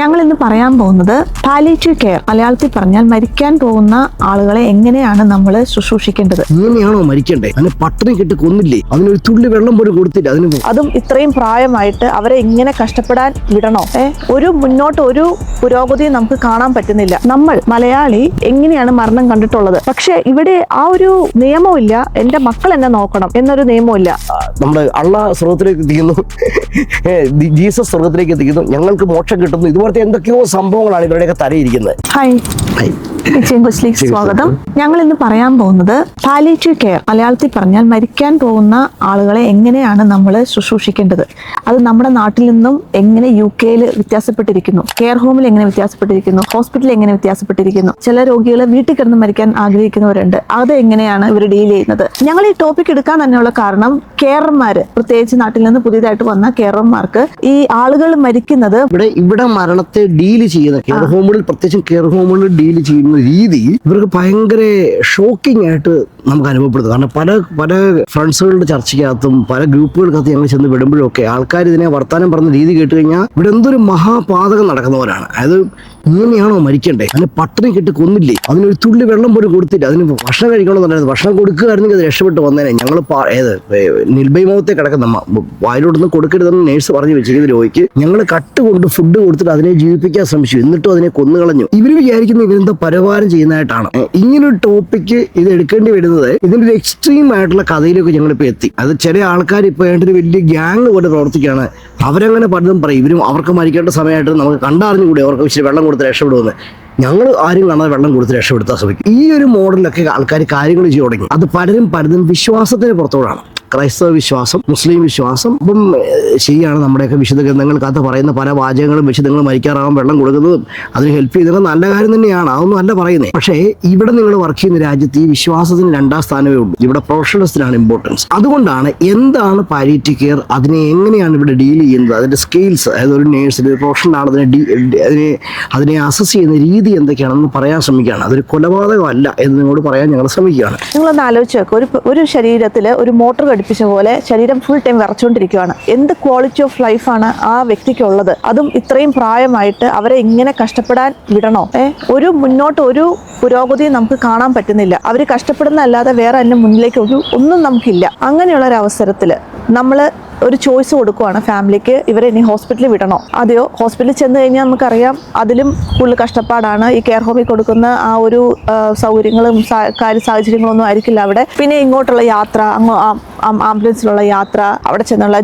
ഞങ്ങൾ ഇന്ന് പറയാൻ പോകുന്നത് പാലിറ്റീവ് കെയർ മലയാളത്തിൽ പറഞ്ഞാൽ മരിക്കാൻ പോകുന്ന ആളുകളെ എങ്ങനെയാണ് നമ്മൾ ശുശ്രൂഷിക്കേണ്ടത്? ഇങ്ങനെയാണോ മരിക്കണ്ടേ? അതിന് പട്ടിണി കിട്ടി കൊന്നില്ലേ? അതിനൊരു തുള്ളി വെള്ളം പോലും കൊടുത്തില്ല അതിന് അതും ഇത്രയും പ്രായമായിട്ട് അവരെ ഇങ്ങനെ കഷ്ടപ്പെടാൻ വിടണോ? ഏ ഒരു മുന്നോട്ട് ഒരു പുരോഗതി നമുക്ക് കാണാൻ പറ്റുന്നില്ല. നമ്മൾ മലയാളി എങ്ങനെയാണ് മരണം കണ്ടിട്ടുള്ളത്? പക്ഷെ ഇവിടെ ആ ഒരു നിയമമില്ല. എന്റെ മക്കൾ എന്നെ നോക്കണം എന്നൊരു നിയമമില്ല. നമ്മുടെ അള്ള സ്വർഗത്തിലേക്ക് എത്തിക്കുന്നു. ജീസസ് സ്വർഗത്തിലേക്ക് എത്തിക്കുന്നു. ഞങ്ങൾക്ക് മോക്ഷം കിട്ടുന്നു. ഇതുപോലത്തെ എന്തൊക്കെയോ സംഭവങ്ങളാണ് ഇവരുടെയൊക്കെ തലയിരിക്കുന്നത്. Hi high. കിച്ചൻ സ്വാഗതം. ഞങ്ങൾ ഇന്ന് പറയാൻ പോകുന്നത് പാലിറ്റീവ് കെയർ മലയാളത്തിൽ പറഞ്ഞാൽ മരിക്കാൻ പോകുന്ന ആളുകളെ എങ്ങനെയാണ് നമ്മൾ ശുശ്രൂഷിക്കേണ്ടത്? അത് നമ്മുടെ നാട്ടിൽ നിന്നും എങ്ങനെ യു കെയിൽ വ്യത്യാസപ്പെട്ടിരിക്കുന്നു? കെയർ ഹോമിൽ എങ്ങനെ വ്യത്യാസപ്പെട്ടിരിക്കുന്നു? ഹോസ്പിറ്റലിൽ എങ്ങനെ വ്യത്യാസപ്പെട്ടിരിക്കുന്നു? ചില രോഗികൾ വീട്ടിൽ കിടന്ന് മരിക്കാൻ ആഗ്രഹിക്കുന്നവരുണ്ട്. അത് എങ്ങനെയാണ് ഇവർ ഡീൽ ചെയ്യുന്നത്? ഞങ്ങൾ ഈ ടോപ്പിക് എടുക്കാൻ തന്നെയുള്ള കാരണം കെയർമാര് പ്രത്യേകിച്ച് നാട്ടിൽ നിന്ന് പുതിയതായിട്ട് വന്ന കെയർമാർക്ക് ഈ ആളുകൾ മരിക്കുന്നത് ഇവിടെ ഇവിടെ മരണത്തെ ഡീൽ ചെയ്യുന്ന കെയർ ഹോമുകളിൽ പ്രത്യേകിച്ചും കെയർ ഹോമുകളിൽ ഡീൽ ചെയ്യുന്ന രീതി ഇവർക്ക് ഭയങ്കര ഷോക്കിംഗ് ആയിട്ട് നമുക്ക് അനുഭവപ്പെടുന്നു കാരണം പല പല ഫ്രണ്ട്സുകളുടെ ചർച്ചയ്ക്കകത്തും പല ഗ്രൂപ്പുകൾക്കകത്ത് ഞങ്ങൾ ചെന്ന് വിടുമ്പോഴൊക്കെ ആൾക്കാർ ഇതിനെ വർത്താനം പറഞ്ഞ രീതി കേട്ട് കഴിഞ്ഞാൽ ഇവിടെ എന്തൊരു മഹാപാതകം നടക്കുന്നവരാണ് അതായത് ഇങ്ങനെയാണോ മരിക്കണ്ടേ? അതിന് പട്ടിണി കിട്ടി കൊന്നില്ലേ? അതിനൊരു തുള്ളി വെള്ളം പോലും കൊടുത്തില്ല. അതിന് ഭക്ഷണം കഴിക്കണമെന്നുണ്ടായിരുന്നു ഭക്ഷണം കൊടുക്കുകയായിരുന്നെങ്കിൽ അത് രക്ഷപ്പെട്ട് വന്നേനെ. ഞങ്ങൾ ഏത് നിർഭയമത്തെ കിടക്കുന്ന വായിലോട്ടൊന്നും കൊടുക്കരുതെന്ന് നേഴ്സ് പറഞ്ഞു വെച്ചിരിക്കുന്ന രോഗിക്ക് ഞങ്ങൾ കട്ട് കൊണ്ട് ഫുഡ് കൊടുത്തിട്ട് അതിനെ ജീവിപ്പിക്കാൻ ശ്രമിച്ചു. എന്നിട്ടും അതിനെ കൊന്നുകളഞ്ഞു. ഇവർ വിചാരിക്കുന്ന ഇവരെന്താ പരവാരം ചെയ്യുന്നതായിട്ടാണ്. ഇങ്ങനൊരു ടോപ്പിക്ക് ഇത് എടുക്കേണ്ടി വരുന്നത് ഇതിന്റെ ഒരു എക്സ്ട്രീം ആയിട്ടുള്ള കഥയിലേക്ക് ഞങ്ങൾ ഇപ്പോൾ എത്തി. അത് ചില ആൾക്കാർ ഇപ്പോൾ ഒരു വലിയ ഗ്യാങ് പോലെ പ്രവർത്തിക്കുകയാണ്. അവരങ്ങനെ പലതും പറയും. ഇവരും അവർക്ക് മരിക്കേണ്ട സമയമായിട്ട് നമുക്ക് കണ്ടറിഞ്ഞുകൂടി അവർക്ക് ഇച്ചിരി വെള്ളം കൊടുത്ത് രക്ഷപ്പെടുമെന്ന്. ഞങ്ങൾ ആരും കാണാതെ വെള്ളം കൊടുത്ത് രക്ഷപ്പെടുത്താൻ ശ്രമിക്കും. ഈ ഒരു മോഡലിലൊക്കെ ആൾക്കാർ കാര്യങ്ങൾ ചെയ്തു തുടങ്ങി. അത് പലരും പലതും വിശ്വാസത്തിന് പുറത്തോടാണ്. ക്രൈസ്തവ വിശ്വാസം മുസ്ലിം വിശ്വാസം ഇപ്പം ശരിയാണ് നമ്മുടെയൊക്കെ വിശുദ്ധ ഗ്രന്ഥങ്ങൾ കഥ പറയുന്ന പല വാചകങ്ങളും വിശുദ്ധങ്ങളും മരിക്കാറാവാൻ വെള്ളം കൊടുക്കുന്നതും അതിന് ഹെൽപ്പ് ചെയ്യുന്നത് നല്ല കാര്യം തന്നെയാണ്. അതൊന്നും അല്ല പറയുന്നത് പക്ഷേ ഇവിടെ നിങ്ങൾ വർക്ക് ചെയ്യുന്ന രാജ്യത്ത് ഈ വിശ്വാസത്തിന് രണ്ടാം സ്ഥാനമേ ഉള്ളൂ. ഇവിടെ പ്രൊഫഷണൽസിനാണ് ഇമ്പോർട്ടൻസ് അതുകൊണ്ടാണ് എന്താണ് പാലിറ്റീവ് കെയർ അതിനെ എങ്ങനെയാണ് ഇവിടെ ഡീൽ ചെയ്യുന്നത്? അതിന്റെ സ്കിൽസ് അതായത് ഒരു നേഴ്സ് ഒരു പ്രൊഫഷണലാണ് അതിനെ ഡീ അതിനെ അതിനെ അസസ് ചെയ്യുന്ന രീതി എന്തൊക്കെയാണെന്ന് പറയാൻ ശ്രമിക്കുകയാണ്. അതൊരു കൊലപാതകമല്ല എന്ന് നിങ്ങളോട് പറയാൻ ഞങ്ങൾ ശ്രമിക്കുകയാണ്. നിങ്ങളൊന്ന് ആലോചിച്ച് ഒരു ഒരു ശരീരത്തിൽ ഒരു മോട്ടർ ഘടിപ്പിച്ച പോലെ ശരീരം ഫുൾ ടൈം വിറച്ചുകൊണ്ടിരിക്കുകയാണ് എന്ത് ക്വാളിറ്റി ഓഫ് ലൈഫാണ് ആ വ്യക്തിക്കുള്ളത്? അതും ഇത്രയും പ്രായമായിട്ട് അവരെ ഇങ്ങനെ കഷ്ടപ്പെടാൻ വിടണോ? ഏ ഒരു മുന്നോട്ട് ഒരു പുരോഗതിയും നമുക്ക് കാണാൻ പറ്റുന്നില്ല. അവർ കഷ്ടപ്പെടുന്ന അല്ലാതെ വേറെ അതിന്റെ മുന്നിലേക്ക് ഒരു ഒന്നും നമുക്കില്ല. അങ്ങനെയുള്ള ഒരു അവസരത്തിൽ നമ്മൾ ഒരു ചോയ്സ് കൊടുക്കുവാണ് ഫാമിലിക്ക് ഇവരെ ഇനി ഹോസ്പിറ്റലിൽ വിടണോ? അതെയോ? ഹോസ്പിറ്റലിൽ ചെന്ന് കഴിഞ്ഞാൽ നമുക്കറിയാം അതിലും കൂടുതൽ കഷ്ടപ്പാടാണ് ഈ കെയർ ഹോമിൽ കൊടുക്കുന്ന ആ ഒരു സൗകര്യങ്ങളും കാര്യ സാഹചര്യങ്ങളൊന്നും ആയിരിക്കില്ല അവിടെ. പിന്നെ ഇങ്ങോട്ടുള്ള യാത്ര അങ്ങ് ആംബുലൻസിലുള്ള യാത്ര അവിടെ ചെന്നുള്ള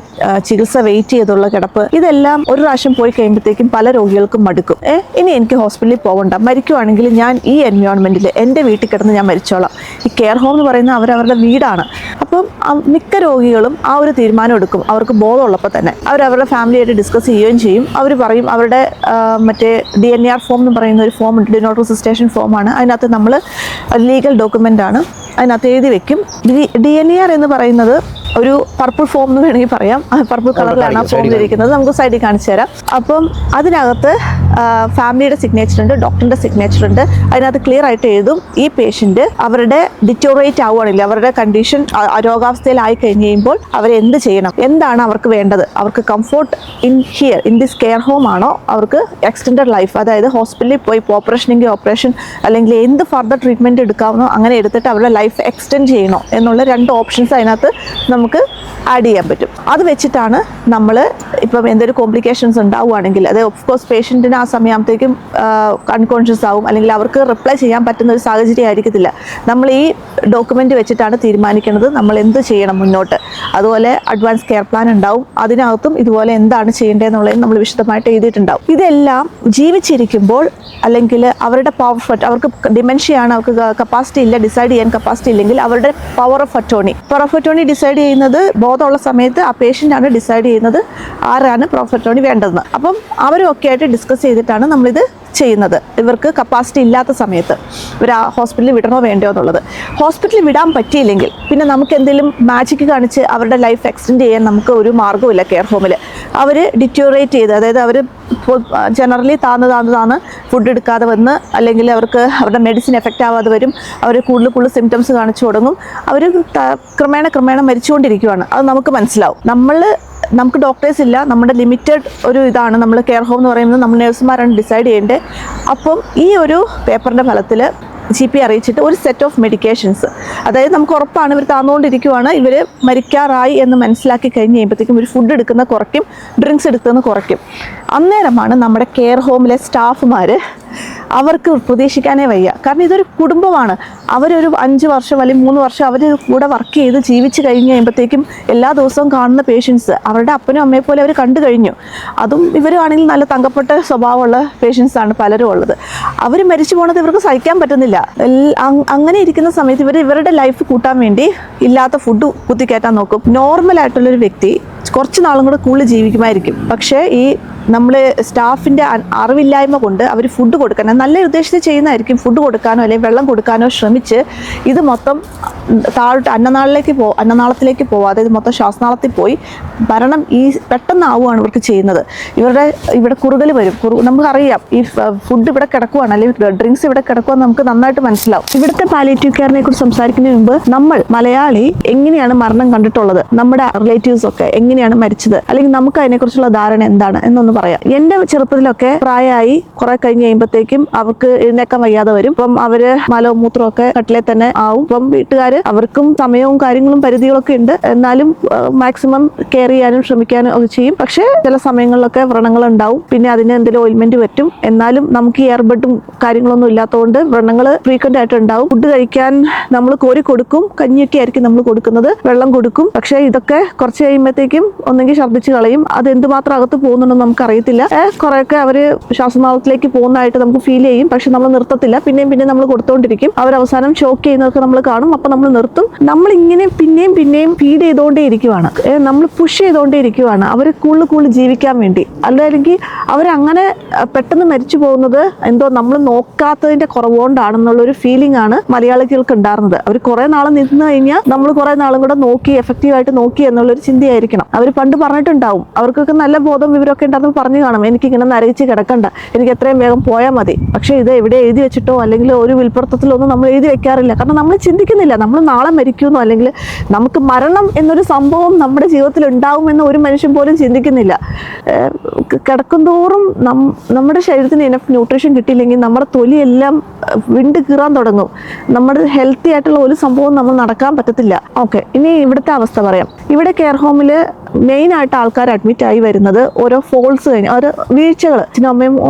ചികിത്സ വെയിറ്റ് ചെയ്തുള്ള കിടപ്പ് ഇതെല്ലാം ഒരു പ്രാവശ്യം പോയി കഴിയുമ്പോഴത്തേക്കും പല രോഗികൾക്കും മടുക്കും. ഏ ഇനി എനിക്ക് ഹോസ്പിറ്റലിൽ പോകണ്ട മരിക്കുവാണെങ്കിൽ ഞാൻ ഈ എൻവയോൺമെന്റിൽ എന്റെ വീട്ടിൽ കിടന്ന് ഞാൻ മരിച്ചോളാം. ഈ കെയർ ഹോം എന്ന് പറയുന്നത് അവരവരുടെ വീടാണ്. അപ്പം മിക്ക രോഗികളും ആ ഒരു തീരുമാനം എടുക്കും. അവർക്ക് ബോധമുള്ളപ്പോൾ തന്നെ. അവർ അവരുടെ ഫാമിലിയായിട്ട് ഡിസ്കസ് ചെയ്യുകയും ചെയ്യും. അവർ പറയും അവരുടെ മറ്റേ ഡി എൻ ആർ ഫോം എന്ന് പറയുന്ന ഒരു ഫോം ഉണ്ട്. ഡിനോട്ട് രജിസ്ട്രേഷൻ ഫോമാണ് അതിനകത്ത് നമ്മൾ ലീഗൽ ഡോക്യുമെന്റ് ആണ്. അതിനകത്ത് എഴുതി വെക്കും. ഡി എൻ ആർ എന്ന് പറയുന്നത് ഒരു പർപ്പിൾ ഫോം എന്ന് വേണമെങ്കിൽ പറയാം. പർപ്പിൾ കളറിലാണ് ആ ഫോം ഇരിക്കുന്നത്. നമുക്ക് സൈഡിൽ കാണിച്ചു തരാം. അപ്പം അതിനകത്ത് ഫാമിലിയുടെ സിഗ്നേച്ചർ ഉണ്ട് ഡോക്ടറിന്റെ സിഗ്നേച്ചർ ഉണ്ട്. അതിനകത്ത് ക്ലിയർ ആയിട്ട് എഴുതും. ഈ പേഷ്യന്റ് അവരുടെ ഡിറ്റോറേറ്റ് ആവുകയാണെങ്കിൽ അവരുടെ കണ്ടീഷൻ രോഗാവസ്ഥയിലായി കഴിഞ്ഞ് കഴിയുമ്പോൾ അവരെന്ത് ചെയ്യണം? എന്താണ് അവർക്ക് വേണ്ടത്? അവർക്ക് comfort in here in this care home ആണോ? അവർക്ക് എക്സ്റ്റൻഡഡ് ലൈഫ് അതായത് ഹോസ്പിറ്റലിൽ പോയി ഓപ്പറേഷനെങ്കിൽ ഓപ്പറേഷൻ അല്ലെങ്കിൽ എന്ത് ഫർദർ ട്രീറ്റ്മെന്റ് എടുക്കാവുന്നോ അങ്ങനെ എടുത്തിട്ട് അവരുടെ ലൈഫ് എക്സ്റ്റെൻഡ് ചെയ്യണോ? എന്നുള്ള രണ്ട് ഓപ്ഷൻസ് അതിനകത്ത് നമുക്ക് ആഡ് ചെയ്യാൻ പറ്റും. അത് വെച്ചിട്ടാണ് നമ്മൾ ഇപ്പം എന്തൊരു കോംപ്ലിക്കേഷൻസ് ഉണ്ടാവുകയാണെങ്കിൽ അത് ഓഫ് കോഴ്സ് പേഷ്യന്റിന് ആ സമയത്തേക്കും അൺകോൺഷ്യസ് ആവും അല്ലെങ്കിൽ അവർക്ക് റിപ്ലൈ ചെയ്യാൻ പറ്റുന്ന ഒരു സാഹചര്യം ആയിരിക്കത്തില്ല. നമ്മൾ ഈ ഡോക്യുമെന്റ് വെച്ചിട്ടാണ് തീരുമാനിക്കുന്നത് നമ്മൾ എന്ത് ചെയ്യണം മുന്നോട്ട്. അതുപോലെ അഡ്വാൻസ് കെയർ പ്ലാൻ ഉണ്ടാവും അതിനകത്തും ഇതുപോലെ എന്താണ് ചെയ്യേണ്ടതെന്നുള്ളത് നമ്മൾ വിശദമായിട്ട് എഴുതിയിട്ടുണ്ടാവും. ഇതെല്ലാം ജീവിച്ചിരിക്കുമ്പോൾ അല്ലെങ്കിൽ അവരുടെ പവർ ഫറ്റ് അവർക്ക് ഡിമെൻഷ്യയാണ് അവർക്ക് കപ്പാസിറ്റി ഇല്ല ഡിസൈഡ് ചെയ്യാൻ കപ്പാസിറ്റി ഇല്ലെങ്കിൽ അവരുടെ power of attorney power of attorney decide ചെയ്യുന്നത് ബോധമുള്ള സമയത്ത് ആ പേഷ്യന്റാണ് ഡിസൈഡ് ചെയ്യുന്നത് ആരാണ് അറ്റോണി വേണ്ടതെന്ന്. അപ്പം അവരും ഒക്കെ ആയിട്ട് ഡിസ്കസ് ചെയ്തിട്ടാണ് നമ്മളിത് ചെയ്യുന്നത്. ഇവർക്ക് കപ്പാസിറ്റി ഇല്ലാത്ത സമയത്ത് ഇവർ ആ ഹോസ്പിറ്റലിൽ വിടണോ വേണ്ടോ എന്നുള്ളത്. ഹോസ്പിറ്റലിൽ വിടാൻ പറ്റിയില്ലെങ്കിൽ പിന്നെ നമുക്ക് എന്തെങ്കിലും മാജിക് കാണിച്ച് അവരുടെ ലൈഫ് എക്സ്റ്റെൻഡ് ചെയ്യാൻ നമുക്ക് ഒരു മാർഗമില്ല കെയർ ഹോമിൽ അവർ ഡിറ്റോറേറ്റ് ചെയ്ത് അതായത് അവർ ജനറലി താന്ന് താന്ന് താന്ന് ഫുഡ് എടുക്കാതെ വന്ന് അല്ലെങ്കിൽ അവർക്ക് അവരുടെ മെഡിസിൻ എഫക്റ്റ് ആവാതെ വരും. അവർ കൂടുതൽ കൂടുതൽ സിംറ്റംസ് കാണിച്ചു തുടങ്ങും. അവർ ക്രമേണ ക്രമേണ മരിച്ചുകൊണ്ടിരിക്കുകയാണ് അത് നമുക്ക് മനസ്സിലാവും. നമ്മൾ നമുക്ക് ഡോക്ടേഴ്സ് ഇല്ല. നമ്മുടെ ലിമിറ്റഡ് ഒരു ഇതാണ്. നമ്മൾ കെയർ ഹോം എന്ന് പറയുന്നത് നമ്മൾ നേഴ്സുമാരാണ് ഡിസൈഡ് ചെയ്യേണ്ടത്. അപ്പം ഈ ഒരു പേപ്പറിന്റെ ഫലത്തിൽ ജി പി അറിയിച്ചിട്ട് ഒരു സെറ്റ് ഓഫ് മെഡിക്കേഷൻസ് അതായത് നമുക്ക് ഉറപ്പാണ് ഇവർ താന്നുകൊണ്ടിരിക്കുവാണ് ഇവർ മരിക്കാറായി എന്ന് മനസ്സിലാക്കി കഴിഞ്ഞ് കഴിയുമ്പോഴത്തേക്കും ഒരു ഫുഡ് എടുക്കുന്ന കുറയ്ക്കും ഡ്രിങ്ക്സ് എടുക്കുന്ന കുറയ്ക്കും. അന്നേരമാണ് നമ്മുടെ കെയർ ഹോമിലെ സ്റ്റാഫുമാർ അവർക്ക് പ്രതീക്ഷിക്കാനേ വയ്യ. കാരണം ഇതൊരു കുടുംബമാണ്. അവരൊരു അഞ്ച് വർഷം അല്ലെങ്കിൽ മൂന്ന് വർഷം അവർ കൂടെ വർക്ക് ചെയ്ത് ജീവിച്ച് കഴിഞ്ഞ് കഴിയുമ്പോഴത്തേക്കും എല്ലാ ദിവസവും കാണുന്ന പേഷ്യൻസ് അവരുടെ അപ്പനും അമ്മയെ പോലെ അവർ കണ്ടു കഴിഞ്ഞു. അതും ഇവരാണെങ്കിൽ നല്ല തങ്കപ്പെട്ട സ്വഭാവമുള്ള പേഷ്യൻസാണ് പലരും ഉള്ളത്. അവർ മരിച്ചു പോണത് ഇവർക്ക് സഹിക്കാൻ പറ്റുന്നില്ല. അങ്ങനെ ഇരിക്കുന്ന സമയത്ത് ഇവർ ഇവരുടെ ലൈഫ് കൂട്ടാൻ വേണ്ടി ഇല്ലാത്ത ഫുഡ് കുത്തിക്കയറ്റാൻ നോക്കും. നോർമൽ ആയിട്ടുള്ളൊരു വ്യക്തി കുറച്ച് നാളും കൂടെ കൂടുതൽ ജീവിക്കുമായിരിക്കും. പക്ഷേ ഈ നമ്മൾ സ്റ്റാഫിന്റെ അറിവില്ലായ്മ കൊണ്ട് അവർ ഫുഡ് കൊടുക്കാൻ നല്ല ഉദ്ദേശത്തിൽ ചെയ്യുന്നതായിരിക്കും ഫുഡ് കൊടുക്കാനോ അല്ലെങ്കിൽ വെള്ളം കൊടുക്കാനോ ശ്രമിച്ച് ഇത് മൊത്തം താഴോട്ട് അന്നനാളിലേക്ക് പോ അന്നനാളത്തിലേക്ക് പോവാതെ ഇത് മൊത്തം ശ്വാസനാളത്തിൽ പോയി മരണം ഈ പെട്ടെന്നാവുകയാണ് ഇവർക്ക് ചെയ്യുന്നത്. ഇവരുടെ ഇവിടെ കുറുകൽ വരും. കുറു നമുക്കറിയാം ഈ ഫുഡ് ഇവിടെ കിടക്കുവാണ് അല്ലെങ്കിൽ ഡ്രിങ്ക്സ് ഇവിടെ കിടക്കുവാന്ന് നമുക്ക് നന്നായിട്ട് മനസ്സിലാവും. ഇവിടുത്തെ പാലിയേറ്റീവ് കെയറിനെ കുറിച്ച് സംസാരിക്കുന്നതിന് മുമ്പ് നമ്മൾ മലയാളി എങ്ങനെയാണ് മരണം കണ്ടിട്ടുള്ളത്? നമ്മുടെ റിലേറ്റീവ്സ് ഒക്കെ എങ്ങനെയാണ് മരിച്ചത്? അല്ലെങ്കിൽ നമുക്ക് അതിനെക്കുറിച്ചുള്ള ധാരണ എന്താണ്? എന്നൊന്ന് പറയാം. എന്റെ ചെറുപ്പത്തിലൊക്കെ പ്രായമായി കുറെ കഴിഞ്ഞ് കഴിയുമ്പോഴത്തേക്കും അവർക്ക് എഴുന്നേക്കാൻ വയ്യാതെ വരും. അപ്പം അവർ മലവും മൂത്രവും ഒക്കെ കട്ടിലെ തന്നെ ആവും. അപ്പം വീട്ടുകാർ അവർക്കും സമയവും കാര്യങ്ങളും പരിധികളൊക്കെ ഉണ്ട്. എന്നാലും മാക്സിമം കെയർ ചെയ്യാനും ശ്രമിക്കാനും ഒക്കെ ചെയ്യും. പക്ഷേ ചില സമയങ്ങളിലൊക്കെ വ്രണങ്ങൾ ഉണ്ടാവും. പിന്നെ അതിന് എന്തെങ്കിലും ഓയിൽമെന്റ് പറ്റും. എന്നാലും നമുക്ക് ഈ എയർബെഡും കാര്യങ്ങളൊന്നും ഇല്ലാത്തതുകൊണ്ട് വ്രണങ്ങൾ ഫ്രീക്വന്റ് ആയിട്ട് ഉണ്ടാവും. ഫുഡ് കഴിക്കാൻ നമ്മൾ കോരി കൊടുക്കും. കഞ്ഞിയൊക്കെ ആയിരിക്കും നമ്മൾ കൊടുക്കുന്നത്. വെള്ളം കൊടുക്കും. പക്ഷേ ഇതൊക്കെ കുറച്ച് കഴിയുമ്പോഴത്തേക്കും ഒന്നെങ്കിൽ ഛർദ്ദിച്ച് കളയും. അത് എന്തുമാത്രം അകത്ത് പോകുന്നുണ്ടെന്ന് നമുക്ക് ഏഹ് കുറെയൊക്കെ അവർ ശ്വാസനാളത്തിലേക്ക് പോകുന്നതായിട്ട് നമുക്ക് ഫീൽ ചെയ്യും. പക്ഷെ നമ്മൾ നിർത്തത്തില്ല. പിന്നെയും പിന്നെയും നമ്മൾ കൊടുത്തോണ്ടിരിക്കും. അവർ അവസാനം ഷോക്ക് ചെയ്യുന്നതൊക്കെ നമ്മൾ കാണും. അപ്പൊ നമ്മൾ നിർത്തും. നമ്മൾ ഇങ്ങനെ പിന്നെയും പിന്നെയും ഫീഡ് ചെയ്തുകൊണ്ടേ ഇരിക്കുവാണ്. നമ്മൾ പുഷ് ചെയ്തുകൊണ്ടേ ഇരിക്കുവാണ്. അവർ കൂടുതൽ കൂടുതൽ ജീവിക്കാൻ വേണ്ടി. അല്ലെങ്കിൽ അവരങ്ങനെ പെട്ടെന്ന് മരിച്ചു പോകുന്നത് എന്തോ നമ്മൾ നോക്കാത്തതിന്റെ കുറവുകൊണ്ടാണെന്നുള്ളൊരു ഫീലിംഗ് ആണ് മലയാളികൾക്ക് ഉണ്ടായിരുന്നത്. അവർ കുറേ നാൾ നിന്ന് കഴിഞ്ഞാൽ നമ്മൾ കുറേ നാളും കൂടെ നോക്കി എഫക്റ്റീവായിട്ട് നോക്കി എന്നുള്ളൊരു ചിന്തയായിരിക്കണം. അവർ പണ്ട് പറഞ്ഞിട്ടുണ്ടാവും. അവർക്കൊക്കെ നല്ല ബോധം വിവരമൊക്കെ ഉണ്ടാകുമ്പോൾ പറഞ്ഞു കാണും. എനിക്ക് ഇങ്ങനെ നരകിച്ച് കിടക്കണ്ട. എനിക്ക് എത്രയും വേഗം പോയാൽ മതി. പക്ഷേ ഇത് എവിടെ എഴുതി വെച്ചിട്ടോ അല്ലെങ്കിൽ ഒരു വിൽപ്പുറത്തത്തിലോ ഒന്നും നമ്മൾ എഴുതി വെക്കാറില്ല. കാരണം നമ്മൾ ചിന്തിക്കുന്നില്ല. നമ്മൾ നാളെ മരിക്കുമെന്നോ അല്ലെങ്കിൽ നമുക്ക് മരണം എന്നൊരു സംഭവം നമ്മുടെ ജീവിതത്തിൽ ഉണ്ടാവുമെന്ന് ഒരു മനുഷ്യൻ പോലും ചിന്തിക്കുന്നില്ല. കിടക്കുന്തോറും നം- നമ്മുടെ ശരീരത്തിന് ഇനഫ് ന്യൂട്രീഷൻ കിട്ടിയില്ലെങ്കിൽ നമ്മുടെ തൊലിയെല്ലാം വിണ്ട് കീറാൻ തുടങ്ങും. നമ്മുടെ ഹെൽത്തി ആയിട്ടുള്ള ഒരു സംഭവം നമ്മൾ നടക്കാൻ പറ്റത്തില്ല. ഓക്കെ ഇനി ഇവിടുത്തെ അവസ്ഥ പറയാം. ഇവിടെ കെയർ ഹോമിൽ മെയിൻ ആയിട്ട് ആൾക്കാർ അഡ്മിറ്റ് ആയി വരുന്നത് ഓരോ ഫോൾസ് കഴിഞ്ഞ് ഓരോ വീഴ്ചകൾ. അച്ഛനും അമ്മയും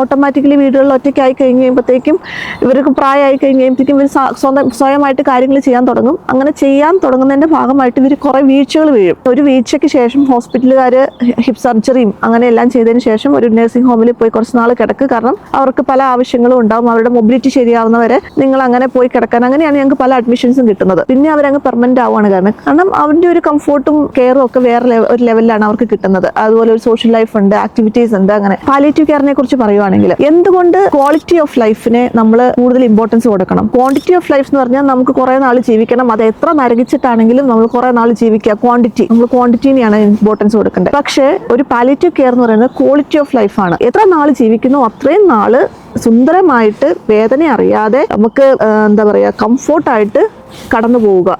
ഓട്ടോമാറ്റിക്കലി വീടുകളിൽ ഒറ്റയ്ക്കായി കഴിഞ്ഞ് കഴിയുമ്പോഴത്തേക്കും ഇവർക്ക് പ്രായമായി കഴിഞ്ഞ് കഴിയുമ്പോഴത്തേക്കും ഇവർ സ്വന്തം സ്വയമായിട്ട് കാര്യങ്ങൾ ചെയ്യാൻ തുടങ്ങും. അങ്ങനെ ചെയ്യാൻ തുടങ്ങുന്നതിന്റെ ഭാഗമായിട്ട് ഇവർ കുറേ വീഴ്ചകൾ വീഴും. ഒരു വീഴ്ചയ്ക്ക് ശേഷം ഹോസ്പിറ്റലുകാർ ഹിപ് സർജറിയും അങ്ങനെ എല്ലാം ചെയ്തതിന് ശേഷം ഒരു നഴ്സിംഗ് ഹോമിൽ പോയി കുറച്ച് നാൾ കിടക്കുക കാരണം അവർക്ക് പല ആവശ്യങ്ങളും ഉണ്ടാവും. അവരുടെ മൊബിലിറ്റി ശരിയാവുന്നവരെ നിങ്ങൾ അങ്ങനെ പോയി കിടക്കാൻ. അങ്ങനെയാണ് ഞങ്ങൾക്ക് പല അഡ്മിഷൻസും കിട്ടുന്നത്. പിന്നെ അവരങ്ങ് പെർമനന്റ് ആവുകയാണ് കാരണം കാരണം അവരുടെ ഒരു കംഫോർട്ടും കെയറും ഒക്കെ വേറെ ഒരു ലെവലിലാണ് അവർക്ക് കിട്ടുന്നത്. അതുപോലെ ഒരു സോഷ്യൽ ലൈഫ് ഉണ്ട് ആക്ടിവിറ്റീസ് ഉണ്ട് അങ്ങനെ. പാലിയേറ്റീവ് കെയറിനെ കുറിച്ച് പറയുവാണെങ്കിൽ എന്തുകൊണ്ട് ക്വാളിറ്റി ഓഫ് ലൈഫിനെ നമ്മൾ കൂടുതൽ ഇമ്പോർട്ടൻസ് കൊടുക്കണം? ക്വാണ്ടിറ്റി ഓഫ് ലൈഫ് എന്ന് പറഞ്ഞാൽ നമുക്ക് കുറെ നാൾ ജീവിക്കണം. അത് എത്ര നരകിച്ചിട്ടാണെങ്കിലും നമ്മൾ കുറെ നാൾ ജീവിക്കുക. ക്വാണ്ടിറ്റി നമ്മൾ ക്വാണ്ടിറ്റിനെയാണ് ഇമ്പോർട്ടൻസ് കൊടുക്കേണ്ടത്. പക്ഷേ ഒരു പാലിയേറ്റീവ് കെയർ എന്ന് പറയുന്നത് ക്വാളിറ്റി ഓഫ് ലൈഫാണ് എത്ര നാൾ ജീവിക്കുന്നു അത്രയും നാൾ സുന്ദരമായിട്ട് വേദന അറിയാതെ നമുക്ക് എന്താ പറയുക കംഫോർട്ടായിട്ട് കടന്നു പോവുക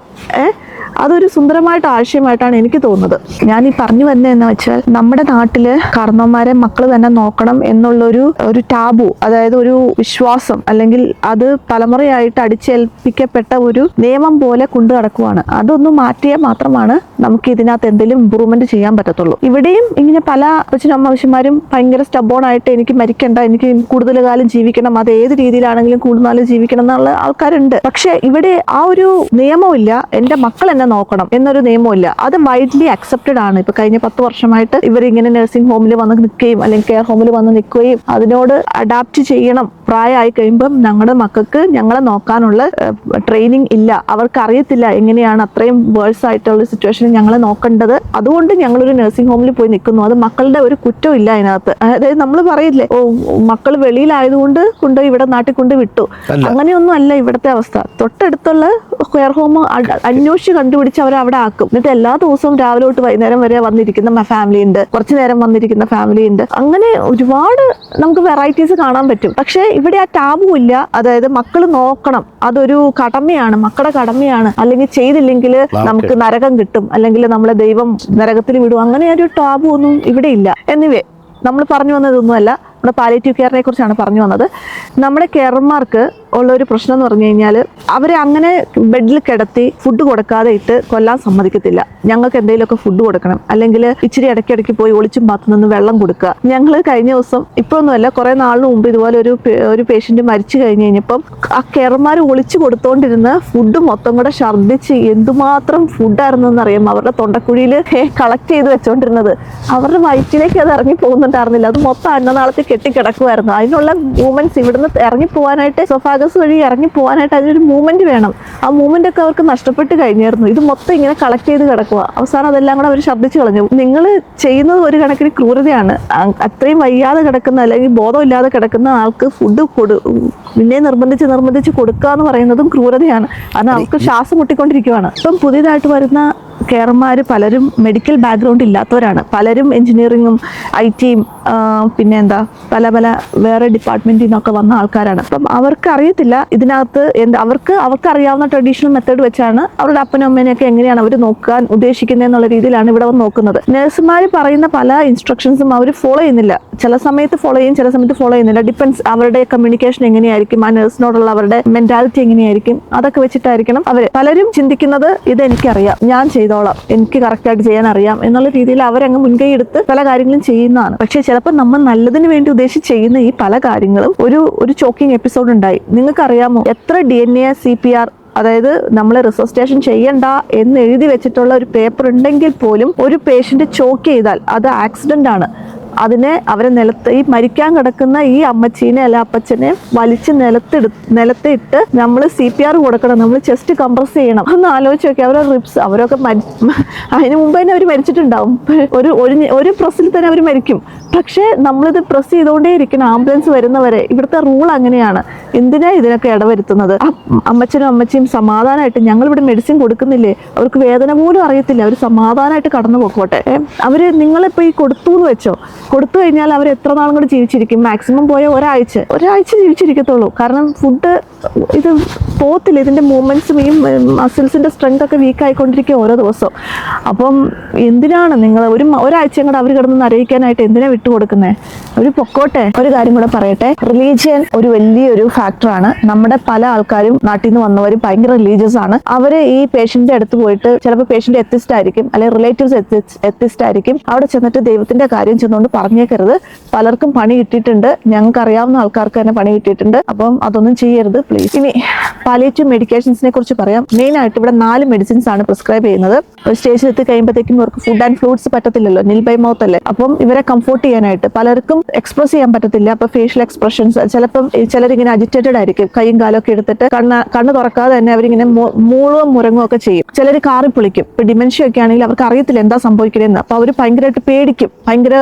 ഏഹ് അതൊരു സുന്ദരമായിട്ട് ആശയമായിട്ടാണ് എനിക്ക് തോന്നുന്നത്. ഞാൻ ഈ പറഞ്ഞു വരുന്നതെന്ന് വെച്ചാൽ നമ്മുടെ നാട്ടിൽ കാർന്നവന്മാരെ മക്കൾ തന്നെ നോക്കണം എന്നുള്ളൊരു ഒരു ടാബു അതായത് ഒരു വിശ്വാസം അല്ലെങ്കിൽ അത് തലമുറയായിട്ട് അടിച്ചേൽപ്പിക്കപ്പെട്ട ഒരു നിയമം പോലെ കൊണ്ടു നടക്കുവാണ്. അതൊന്ന് മാറ്റിയാൽ മാത്രമാണ് നമുക്ക് ഇതിനകത്ത് എന്തെങ്കിലും ഇമ്പ്രൂവ്മെന്റ് ചെയ്യാൻ പറ്റത്തുള്ളൂ. ഇവിടെയും ഇങ്ങനെ പല അച്ഛനും അമ്മമാരും ഭയങ്കര സ്റ്റബോൺ ആയിട്ട് എനിക്ക് മരിക്കണ്ട എനിക്ക് കൂടുതൽ കാലം ജീവിക്കണം അത് ഏത് രീതിയിലാണെങ്കിലും കൂടുതൽ ജീവിക്കണം എന്നുള്ള ആൾക്കാരുണ്ട്. പക്ഷെ ഇവിടെ ആ ഒരു നിയമമില്ല. എന്റെ മക്കൾ എന്നെ നോക്കണം എന്നൊരു നിയമമില്ല അത് വൈഡ്ലി അക്സെപ്റ്റഡ് ആണ്. ഇപ്പൊ കഴിഞ്ഞ പത്ത് വർഷമായിട്ട് ഇവർ ഇങ്ങനെ നഴ്സിംഗ് ഹോമിൽ വന്ന് നിൽക്കുകയും അല്ലെങ്കിൽ കെയർ ഹോമിൽ വന്ന് നിൽക്കുകയും അതിനോട് അഡാപ്റ്റ് ചെയ്യണം പ്രായമായി കഴിയുമ്പം ഞങ്ങളുടെ മക്കൾക്ക് ഞങ്ങളെ നോക്കാനുള്ള ട്രെയിനിങ് ഇല്ല. അവർക്ക് അറിയത്തില്ല എങ്ങനെയാണ് അത്രയും വേഴ്സ് ആയിട്ടുള്ള സിറ്റുവേഷനിൽ ഞങ്ങളെ നോക്കേണ്ടത്. അതുകൊണ്ട് ഞങ്ങൾ ഒരു നഴ്സിംഗ് ഹോമിൽ പോയി നിൽക്കുന്നു. അത് മക്കളുടെ ഒരു കുറ്റം ഇല്ല അതിനകത്ത്. അതായത് നമ്മൾ പറയില്ലേ ഓ മക്കൾ വെളിയിലായതുകൊണ്ട് കൊണ്ട് ഇവിടെ നാട്ടിൽ കൊണ്ട് വിട്ടു. അങ്ങനെയൊന്നും അല്ല ഇവിടുത്തെ അവസ്ഥ. തൊട്ടടുത്തുള്ള കെയർ ഹോം അന്വേഷിച്ച് കണ്ടുപിടിച്ച് പിടിച്ച് അവർ അവിടെ ആക്കും. എന്നിട്ട് എല്ലാ ദിവസവും രാവിലെ തൊട്ട് വൈകുന്നേരം വരെ വന്നിരിക്കുന്ന ഫാമിലി ഉണ്ട്. കുറച്ചു നേരം വന്നിരിക്കുന്ന ഫാമിലി ഉണ്ട്. അങ്ങനെ ഒരുപാട് നമുക്ക് വെറൈറ്റീസ് കാണാൻ പറ്റും. പക്ഷേ ഇവിടെ ആ ടാബും ഇല്ല. അതായത് മക്കൾ നോക്കണം. അതൊരു കടമയാണ്. മക്കളുടെ കടമയാണ്. അല്ലെങ്കിൽ ചെയ്തില്ലെങ്കിൽ നമുക്ക് നരകം കിട്ടും. അല്ലെങ്കിൽ നമ്മളെ ദൈവം നരകത്തിൽ വിടും. അങ്ങനെ ഒരു ടാബു ഒന്നും ഇവിടെ ഇല്ല. എന്നിവേ നമ്മൾ പറഞ്ഞു വന്നതൊന്നുമല്ല. നമ്മുടെ പാലേറ്റീവ് കെയറിനെ കുറിച്ചാണ് പറഞ്ഞു വന്നത്. നമ്മുടെ കെയർമാർക്ക് ഉള്ള ഒരു പ്രശ്നം എന്ന് പറഞ്ഞു കഴിഞ്ഞാൽ അവരെ അങ്ങനെ ബെഡിൽ കിടത്തി ഫുഡ് കൊടുക്കാതെ ഇട്ട് കൊല്ലാൻ സമ്മതിക്കത്തില്ല. ഞങ്ങൾക്ക് എന്തെങ്കിലുമൊക്കെ ഫുഡ് കൊടുക്കണം. അല്ലെങ്കിൽ ഇച്ചിരി ഇടയ്ക്കിടയ്ക്ക് പോയി ഒളിച്ചും പാത്തു നിന്ന് വെള്ളം കൊടുക്കുക. ഞങ്ങൾ കഴിഞ്ഞ ദിവസം ഇപ്പൊന്നുമല്ല കുറേ നാളിന് മുമ്പ് ഇതുപോലെ ഒരു ഒരു പേഷ്യന്റ് മരിച്ചു കഴിഞ്ഞ് കഴിഞ്ഞപ്പം ആ കെയർമാർ ഒളിച്ചു കൊടുത്തോണ്ടിരുന്ന ഫുഡ് മൊത്തം കൂടെ ഛർദ്ദിച്ച് എന്തുമാത്രം ഫുഡായിരുന്നു എന്നറിയാം. അവരുടെ തൊണ്ടക്കുഴിയിൽ കളക്ട് ചെയ്ത് വെച്ചോണ്ടിരുന്നത്. അവരുടെ വയറ്റിലേക്ക് അത് ഇറങ്ങി പോകുന്നുണ്ടായിരുന്നില്ല. അത് മൊത്തം അന്നനാളത്തിൽ കെട്ടിക്കിടക്കുമായിരുന്നു. അതിനുള്ള മൂവ്മെന്റ്സ് ഇവിടുന്ന് ഇറങ്ങി പോകാനായിട്ട് സൊഫാഗസ് വഴി ഇറങ്ങി പോകാനായിട്ട് അതിനൊരു മൂവ്മെന്റ് വേണം. ആ മൂവ്മെന്റ് ഒക്കെ അവർക്ക് നഷ്ടപ്പെട്ട് കഴിഞ്ഞായിരുന്നു. ഇത് മൊത്തം ഇങ്ങനെ കളക്ട് ചെയ്ത് കിടക്കുക അവസാനം അതെല്ലാം കൂടെ അവർ ശബ്ദിച്ചു കളഞ്ഞു. നിങ്ങൾ ചെയ്യുന്നത് ഒരു കണക്കിന് ക്രൂരതയാണ്. അത്രയും വയ്യാതെ കിടക്കുന്ന അല്ലെങ്കിൽ ബോധമില്ലാതെ കിടക്കുന്ന ആൾക്ക് ഫുഡ് കൊടു പിന്നെ നിർബന്ധിച്ച് നിർബന്ധിച്ച് കൊടുക്കുക എന്ന് പറയുന്നതും ക്രൂരതയാണ്. കാരണം അവർക്ക് ശ്വാസം മുട്ടിക്കൊണ്ടിരിക്കുകയാണ് ഇപ്പം പുതിയതായിട്ട് വരുന്ന കെയർമാർ പലരും മെഡിക്കൽ ബാക്ക്ഗ്രൗണ്ട് ഇല്ലാത്തവരാണ്. പലരും എഞ്ചിനീയറിങ്ങും ഐ ടിയും പിന്നെ എന്താ പല പല വേറെ ഡിപ്പാർട്ട്മെന്റിൽ നിന്നൊക്കെ വന്ന ആൾക്കാരാണ്. അപ്പം അവർക്ക് അറിയത്തില്ല ഇതിനകത്ത് എന്താ അവർക്ക് അവർക്ക് അറിയാവുന്ന ട്രഡീഷണൽ മെത്തേഡ് വെച്ചാണ് അവരുടെ അപ്പനും അമ്മേനെയൊക്കെ എങ്ങനെയാണ് അവർ നോക്കാൻ ഉദ്ദേശിക്കുന്നത് എന്നുള്ള രീതിയിലാണ് ഇവിടെ നോക്കുന്നത്. നഴ്സുമാർ പറയുന്ന പല ഇൻസ്ട്രക്ഷൻസും അവർ ഫോളോ ചെയ്യുന്നില്ല. ചില സമയത്ത് ഫോളോ ചെയ്യും ചില സമയത്ത് ഫോളോ ചെയ്യുന്നില്ല. ഡിപ്പെൻസ് അവരുടെ കമ്മ്യൂണിക്കേഷൻ എങ്ങനെയായിരിക്കും ആ നഴ്സിനോടുള്ള അവരുടെ മെന്റാലിറ്റി എങ്ങനെയായിരിക്കും അതൊക്കെ വെച്ചിട്ടായിരിക്കണം അവർ പലരും ചിന്തിക്കുന്നത് ഇത് എനിക്കറിയാം ഞാൻ ചെയ്തോളാം എനിക്ക് കറക്റ്റായിട്ട് ചെയ്യാൻ അറിയാം എന്നുള്ള രീതിയിൽ അവരങ്ങ് മുൻകൈ എടുത്ത് പല കാര്യങ്ങളും ചെയ്യുന്നതാണ്. പക്ഷേ ചിലപ്പോൾ നമ്മൾ നല്ലതിന് വേണ്ടി ഉദ്ദേശിച്ച് ചെയ്യുന്ന ഈ പല കാര്യങ്ങളും ഒരു ഒരു ചോക്കിംഗ് എപ്പിസോഡ് ഉണ്ടായി. നിങ്ങൾക്കറിയാമോ? എത്ര D N A C P R അതായത് നമ്മൾ റിസർസ്റ്റേഷൻ ചെയ്യണ്ട എന്ന് എഴുതി വെച്ചിട്ടുള്ള ഒരു പേപ്പർ ഉണ്ടെങ്കിൽ പോലും ഒരു പേഷ്യന്റ് ചോക്ക് ചെയ്താൽ അത് ആക്സിഡന്റ് ആണ്. അതിനെ അവരെ നിലത്ത് ഈ മരിക്കാൻ കിടക്കുന്ന ഈ അമ്മച്ചീനെ അല്ല അപ്പച്ചനെ വലിച്ച് നിലത്തെടു നിലത്തിട്ട് നമ്മൾ സി പി ആർ കൊടുക്കണം നമ്മൾ ചെസ്റ്റ് കംപ്രസ് ചെയ്യണം. ഒന്ന് ആലോചിച്ച് നോക്കി അവരെ റിപ്സ് അവരൊക്കെ മരി അതിന് മുമ്പ് തന്നെ അവർ മരിച്ചിട്ടുണ്ടാവും. ഒരു ഒരു പ്രസ്സിൽ തന്നെ അവർ മരിക്കും. പക്ഷേ നമ്മളിത് പ്രസ് ചെയ്തുകൊണ്ടേ ഇരിക്കണം ആംബുലൻസ് വരുന്നവരെ. ഇവിടുത്തെ റൂൾ അങ്ങനെയാണ്. എന്തിനാ ഇതിനൊക്കെ ഇടവരുത്തുന്നത്? അമ്മച്ചനും അമ്മച്ചിയും സമാധാനമായിട്ട് ഞങ്ങൾ ഇവിടെ മെഡിസിൻ കൊടുക്കുന്നില്ലേ? അവർക്ക് വേദന പോലും അറിയത്തില്ല. അവർ സമാധാനമായിട്ട് കടന്നു പോക്കോട്ടെ അവർ അവർ നിങ്ങളിപ്പോ ഈ കൊടുത്തു എന്ന് വെച്ചോ? കൊടുത്തു കഴിഞ്ഞാൽ അവർ എത്ര നാളും കൂടി ജീവിച്ചിരിക്കും? മാക്സിമം പോയ ഒരാഴ്ച. ഒരാഴ്ച ജീവിച്ചിരിക്കത്തുള്ളൂ. കാരണം ഫുഡ് ഇത് പോത്തില്ല. ഇതിന്റെ മൂവ്മെന്റ്സും ഈ മസിൽസിന്റെ സ്ട്രെങ്ത് ഒക്കെ വീക്ക് ആയിക്കൊണ്ടിരിക്കുക ഓരോ ദിവസവും അപ്പം എന്തിനാണ് നിങ്ങൾ ഒരു ഒരാഴ്ച കൂടെ അവർ കിടന്ന് അറിയിക്കാനായിട്ട് എന്തിനാ വിട്ടുകൊടുക്കുന്നത് ഒരു പൊക്കോട്ടെ? ഒരു കാര്യം കൂടെ പറയട്ടെ. റിലീജിയൻ ഒരു വലിയൊരു ഫാക്ടറാണ് നമ്മുടെ പല ആൾക്കാരും നാട്ടിൽ നിന്ന് വന്നവർ ഭയങ്കര റിലീജിയസ് ആണ്. അവർ ഈ പേഷ്യന്റെ അടുത്ത് പോയിട്ട് ചിലപ്പോൾ പേഷ്യന്റ് എത്തിസ്റ്റ് ആയിരിക്കും. അല്ലെങ്കിൽ റിലേറ്റീവ്സ് എത്തിസ്റ്റ് ആയിരിക്കും. അവിടെ ചെന്നിട്ട് ദൈവത്തിന്റെ കാര്യം ചെന്നുകൊണ്ട് പറഞ്ഞേക്കരുത്. പലർക്കും പണി കിട്ടിയിട്ടുണ്ട്. ഞങ്ങൾക്ക് അറിയാവുന്ന ആൾക്കാർക്ക് തന്നെ പണി കിട്ടിയിട്ടുണ്ട്. അപ്പം അതൊന്നും ചെയ്യരുത് പ്ലീസ് ഇനി പാലിയേറ്റീവ് മെഡിക്കേഷൻസിനെ കുറിച്ച് പറയാം. മെയിൻ ആയിട്ട് ഇവിടെ നാല് മെഡിസിൻസ് ആണ് പ്രിസ്ക്രൈബ് ചെയ്യുന്നത്. ഒരു സ്റ്റേജിൽ എത്തി കഴിയുമ്പോഴത്തേക്കും ഇവർക്ക് ഫുഡ് ആൻഡ് ഫ്ലൂട്ട്സ് പറ്റത്തില്ലല്ലോ. നിൽ ബൈ മൗത്ത് അല്ലേ? അപ്പം ഇവരെ കംഫോർട്ട് ചെയ്യാനായിട്ട് പലർക്കും എക്സ്പ്രസ് ചെയ്യാൻ പറ്റത്തില്ല. അപ്പൊ ഫേഷ്യൽ എക്സ്പ്രഷൻസ് ചിലപ്പം ചിലരിങ്ങനെ അജിറ്റേറ്റഡ് ആയിരിക്കും. കൈയും കാലൊക്കെ എടുത്തിട്ട് കണ്ണ് കണ്ണ് തുറക്കാതെ തന്നെ അവരിങ്ങനെ മൂളും മുരങ്ങും ഒക്കെ ചെയ്യും. ചിലർ കാറി പൊളിക്കും ഇപ്പൊ ഡിമെൻഷ്യ ഒക്കെ ആണെങ്കിൽ അവർക്ക് അറിയത്തില്ല എന്താ സംഭവിക്കുന്നത് അപ്പൊ അവർ ഭയങ്കരമായിട്ട് പേടിക്കും. ഭയങ്കര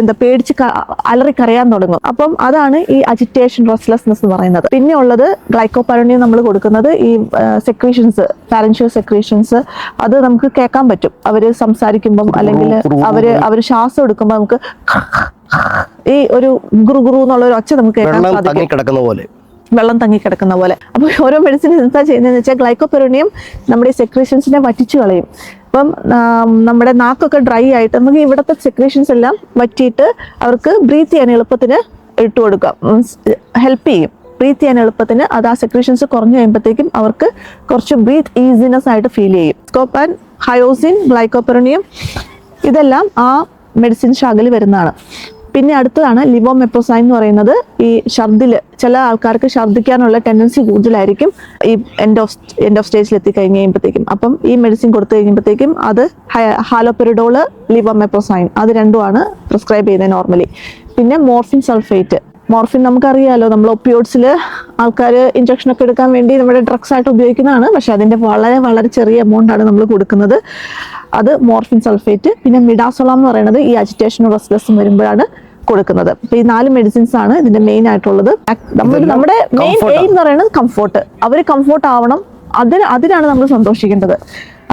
എന്താ പേടിച്ച് അലറി കറിയാൻ തുടങ്ങും. അപ്പം അതാണ് ഈ അജിറ്റേഷൻ റെസ്ലെസ്നെസ് എന്ന് പറയുന്നത്. പിന്നെ ഉള്ളത് ഗ്ലൈക്കോപരോണിയം നമ്മൾ കൊടുക്കുന്നത് ഈ സെക്രീഷൻസ് പാരൻഷ്യൽ സെക്രീഷൻസ് അത് നമുക്ക് കേൾക്കാൻ പറ്റും. അവർ സംസാരിക്കുമ്പം അല്ലെങ്കിൽ അവർ അവർ ശ്വാസം എടുക്കുമ്പോൾ നമുക്ക് ഈ ഒരു ഗുറു ഗുറു എന്നുള്ള ഒരു ഒച്ച നമുക്ക് കേൾക്കാൻ സാധിക്കും. പോലെ. വെള്ളം തങ്ങി കിടക്കുന്ന പോലെ. അപ്പോൾ ഓരോ മെഡിസിൻ എന്താ ചെയ്യുന്നതെന്ന് വെച്ചാൽ ഗ്ലൈക്കോപെറോണിയം നമ്മുടെ സെക്രീഷൻസിനെ വറ്റിച്ചു കളയും. അപ്പം നമ്മുടെ നാക്കൊക്കെ ഡ്രൈ ആയിട്ട് നമുക്ക് ഇവിടുത്തെ സെക്രീഷൻസ് എല്ലാം വറ്റിയിട്ട് അവർക്ക് ബ്രീത്ത് ചെയ്യാൻ എളുപ്പത്തിന് ഇട്ട് കൊടുക്കാം. ഹെൽപ്പ് ചെയ്യും. ബ്രീത്ത് ചെയ്യാൻ എളുപ്പത്തിന് അത് ആ സെക്രീഷൻസ് കുറഞ്ഞു കഴിയുമ്പോഴത്തേക്കും അവർക്ക് കുറച്ച് ബ്രീത്ത് ഈസിനെസ് ആയിട്ട് ഫീൽ ചെയ്യും. സ്കോപ്പ് ആൻഡ് ഹയോസിൻ ഗ്ലൈക്കോപെറോണിയം ഇതെല്ലാം ആ മെഡിസിൻ ശാഖയിൽ വരുന്നതാണ്. പിന്നെ അടുത്തതാണ് ലിവോമെപ്രോസൈൻ എന്ന് പറയുന്നത് ഈ ഛർദിൽ ചില ആൾക്കാർക്ക് ഛർദ്ദിക്കാനുള്ള ടെൻഡൻസി കൂടുതലായിരിക്കും ഈ എൻഡ് ഓഫ് എൻഡ് ഓഫ് സ്റ്റേജിൽ എത്തി കഴിഞ്ഞ് കഴിയുമ്പോഴത്തേക്കും അപ്പം ഈ മെഡിസിൻ കൊടുത്തു കഴിയുമ്പോഴത്തേക്കും അത് ഹാലോപെറിഡോൾ ലിവോമെപ്രോസൈൻ അത് രണ്ടുമാണ് പ്രിസ്ക്രൈബ് ചെയ്യുന്നത് നോർമലി പിന്നെ മോർഫിൻ സൾഫേറ്റ് മോർഫിൻ നമുക്കറിയാലോ നമ്മൾ ഒപ്പിയോട്സിൽ ആൾക്കാർ ഇഞ്ചക്ഷൻ ഒക്കെ എടുക്കാൻ വേണ്ടി നമ്മുടെ ഡ്രഗ്സ് ആയിട്ട് ഉപയോഗിക്കുന്നതാണ്. പക്ഷെ അതിന്റെ വളരെ വളരെ ചെറിയ എമൗണ്ട് ആണ് നമ്മൾ കൊടുക്കുന്നത്. അത് മോർഫിൻ സൾഫേറ്റ് പിന്നെ മിഡാസോളം എന്ന് പറയുന്നത് ഈ അജിറ്റേഷനും റെസ്ലെസ്സും വരുമ്പോഴാണ് കൊടുക്കുന്നത്. അപ്പൊ ഈ നാല് മെഡിസിൻസ് ആണ് ഇതിന്റെ മെയിൻ ആയിട്ടുള്ളത്. നമ്മൾ നമ്മുടെ മെയിൻ എയിം എന്ന് പറയുന്നത് കംഫോർട്ട് അവർ കംഫോർട്ട് ആവണം. അതിന് അതിനാണ് നമ്മൾ സന്തോഷിക്കേണ്ടത്.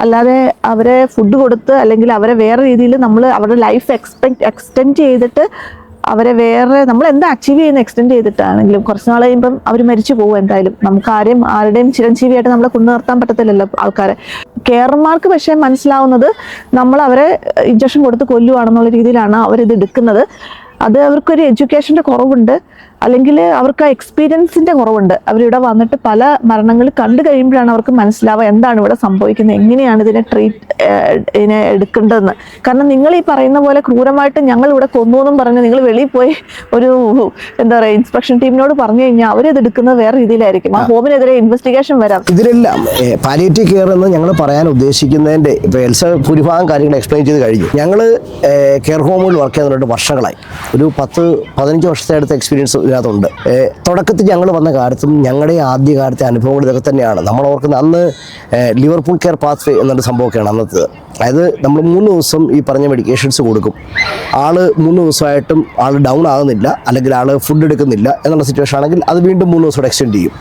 അല്ലാതെ അവരെ ഫുഡ് കൊടുത്ത് അല്ലെങ്കിൽ അവരെ വേറെ രീതിയിൽ നമ്മൾ അവരുടെ ലൈഫ് എക്സ്പെക്ട് എക്സ്റ്റെൻഡ് ചെയ്തിട്ട് അവരെ വേറെ നമ്മൾ എന്താ അച്ചീവ് ചെയ്യുന്ന എക്സ്റ്റെൻഡ് ചെയ്തിട്ടാണെങ്കിലും കുറച്ച് നാൾ കഴിയുമ്പം അവർ മരിച്ചു പോകും എന്തായാലും. നമുക്ക് ആരെയും ആരുടെയും ചിരഞ്ജീവിയായിട്ട് നമ്മളെ കൊണ്ടു നിർത്താൻ പറ്റത്തില്ലല്ലോ ആൾക്കാരെ. കെയർമാർക്ക് പക്ഷേ മനസ്സിലാവുന്നത് നമ്മൾ അവരെ ഇഞ്ചക്ഷൻ കൊടുത്ത് കൊല്ലുവാണെന്നുള്ള രീതിയിലാണ് അവരിത് എടുക്കുന്നത്. അത് അവർക്കൊരു എഡ്യൂക്കേഷന്റെ കുറവുണ്ട്. അല്ലെങ്കിൽ അവർക്ക് ആ എക്സ്പീരിയൻസിന്റെ കുറവുണ്ട്. അവരിവിടെ വന്നിട്ട് പല മരണങ്ങൾ കണ്ടു കഴിയുമ്പോഴാണ് അവർക്ക് മനസ്സിലാവുക എന്താണ് ഇവിടെ സംഭവിക്കുന്നത് എങ്ങനെയാണ് ഇതിനെ ട്രീറ്റ് ഇതിനെ എടുക്കേണ്ടതെന്ന്. കാരണം നിങ്ങൾ ഈ പറയുന്ന പോലെ ക്രൂരമായിട്ട് ഞങ്ങൾ ഇവിടെ കൊന്നു എന്നും പറഞ്ഞ് നിങ്ങൾ വെളിയിൽ പോയി ഒരു എന്താ പറയുക ഇൻസ്പെക്ഷൻ ടീമിനോട് പറഞ്ഞു കഴിഞ്ഞാൽ അവരിത് എടുക്കുന്നത് വേറെ രീതിയിലായിരിക്കും. ആ ഹോമിനെതിരെ ഇൻവെസ്റ്റിഗേഷൻ വരാം. ഇതിലെല്ലാം പാലിയേറ്റീവ് കെയർ എന്ന് ഞങ്ങൾ പറയാൻ ഉദ്ദേശിക്കുന്നതിന്റെ ഇപ്പോൾ എൽസ ഭൂരിഭാഗം കാര്യങ്ങൾ എക്സ്പ്ലെയിൻ ചെയ്ത് കഴിഞ്ഞു. ഞങ്ങൾ കെയർ ഹോമുകളിൽ വർക്ക് ചെയ്യുന്നുണ്ട് വർഷങ്ങളായി. ഒരു പത്ത് പതിനഞ്ച് വർഷത്തെ അടുത്ത എക്സ്പീരിയൻസ് ഇതിനകത്തുണ്ട് തുടക്കത്തിൽ ഞങ്ങൾ വന്ന കാലത്തും ഞങ്ങളുടെ ആദ്യ കാലത്തെ അനുഭവങ്ങൾ ഇതൊക്കെ തന്നെയാണ്. നമ്മൾ ഓർക്കുന്ന അന്ന് ലിവർപൂൾ കെയർ പാത്ത് എന്നൊരു സംഭവമൊക്കെയാണ് അന്നത്തേത് അതായത് നമ്മൾ മൂന്ന് ദിവസം ഈ പറഞ്ഞ മെഡിക്കേഷൻസ് കൊടുക്കും. ആൾ മൂന്ന് ദിവസമായിട്ടും ആൾ ഡൗൺ ആകുന്നില്ല അല്ലെങ്കിൽ ആൾ ഫുഡ് എടുക്കുന്നില്ല എന്നുള്ള സിറ്റുവേഷൻ ആണെങ്കിൽ അത് വീണ്ടും മൂന്ന് ദിവസം എക്സ്റ്റെൻഡ് ചെയ്യും.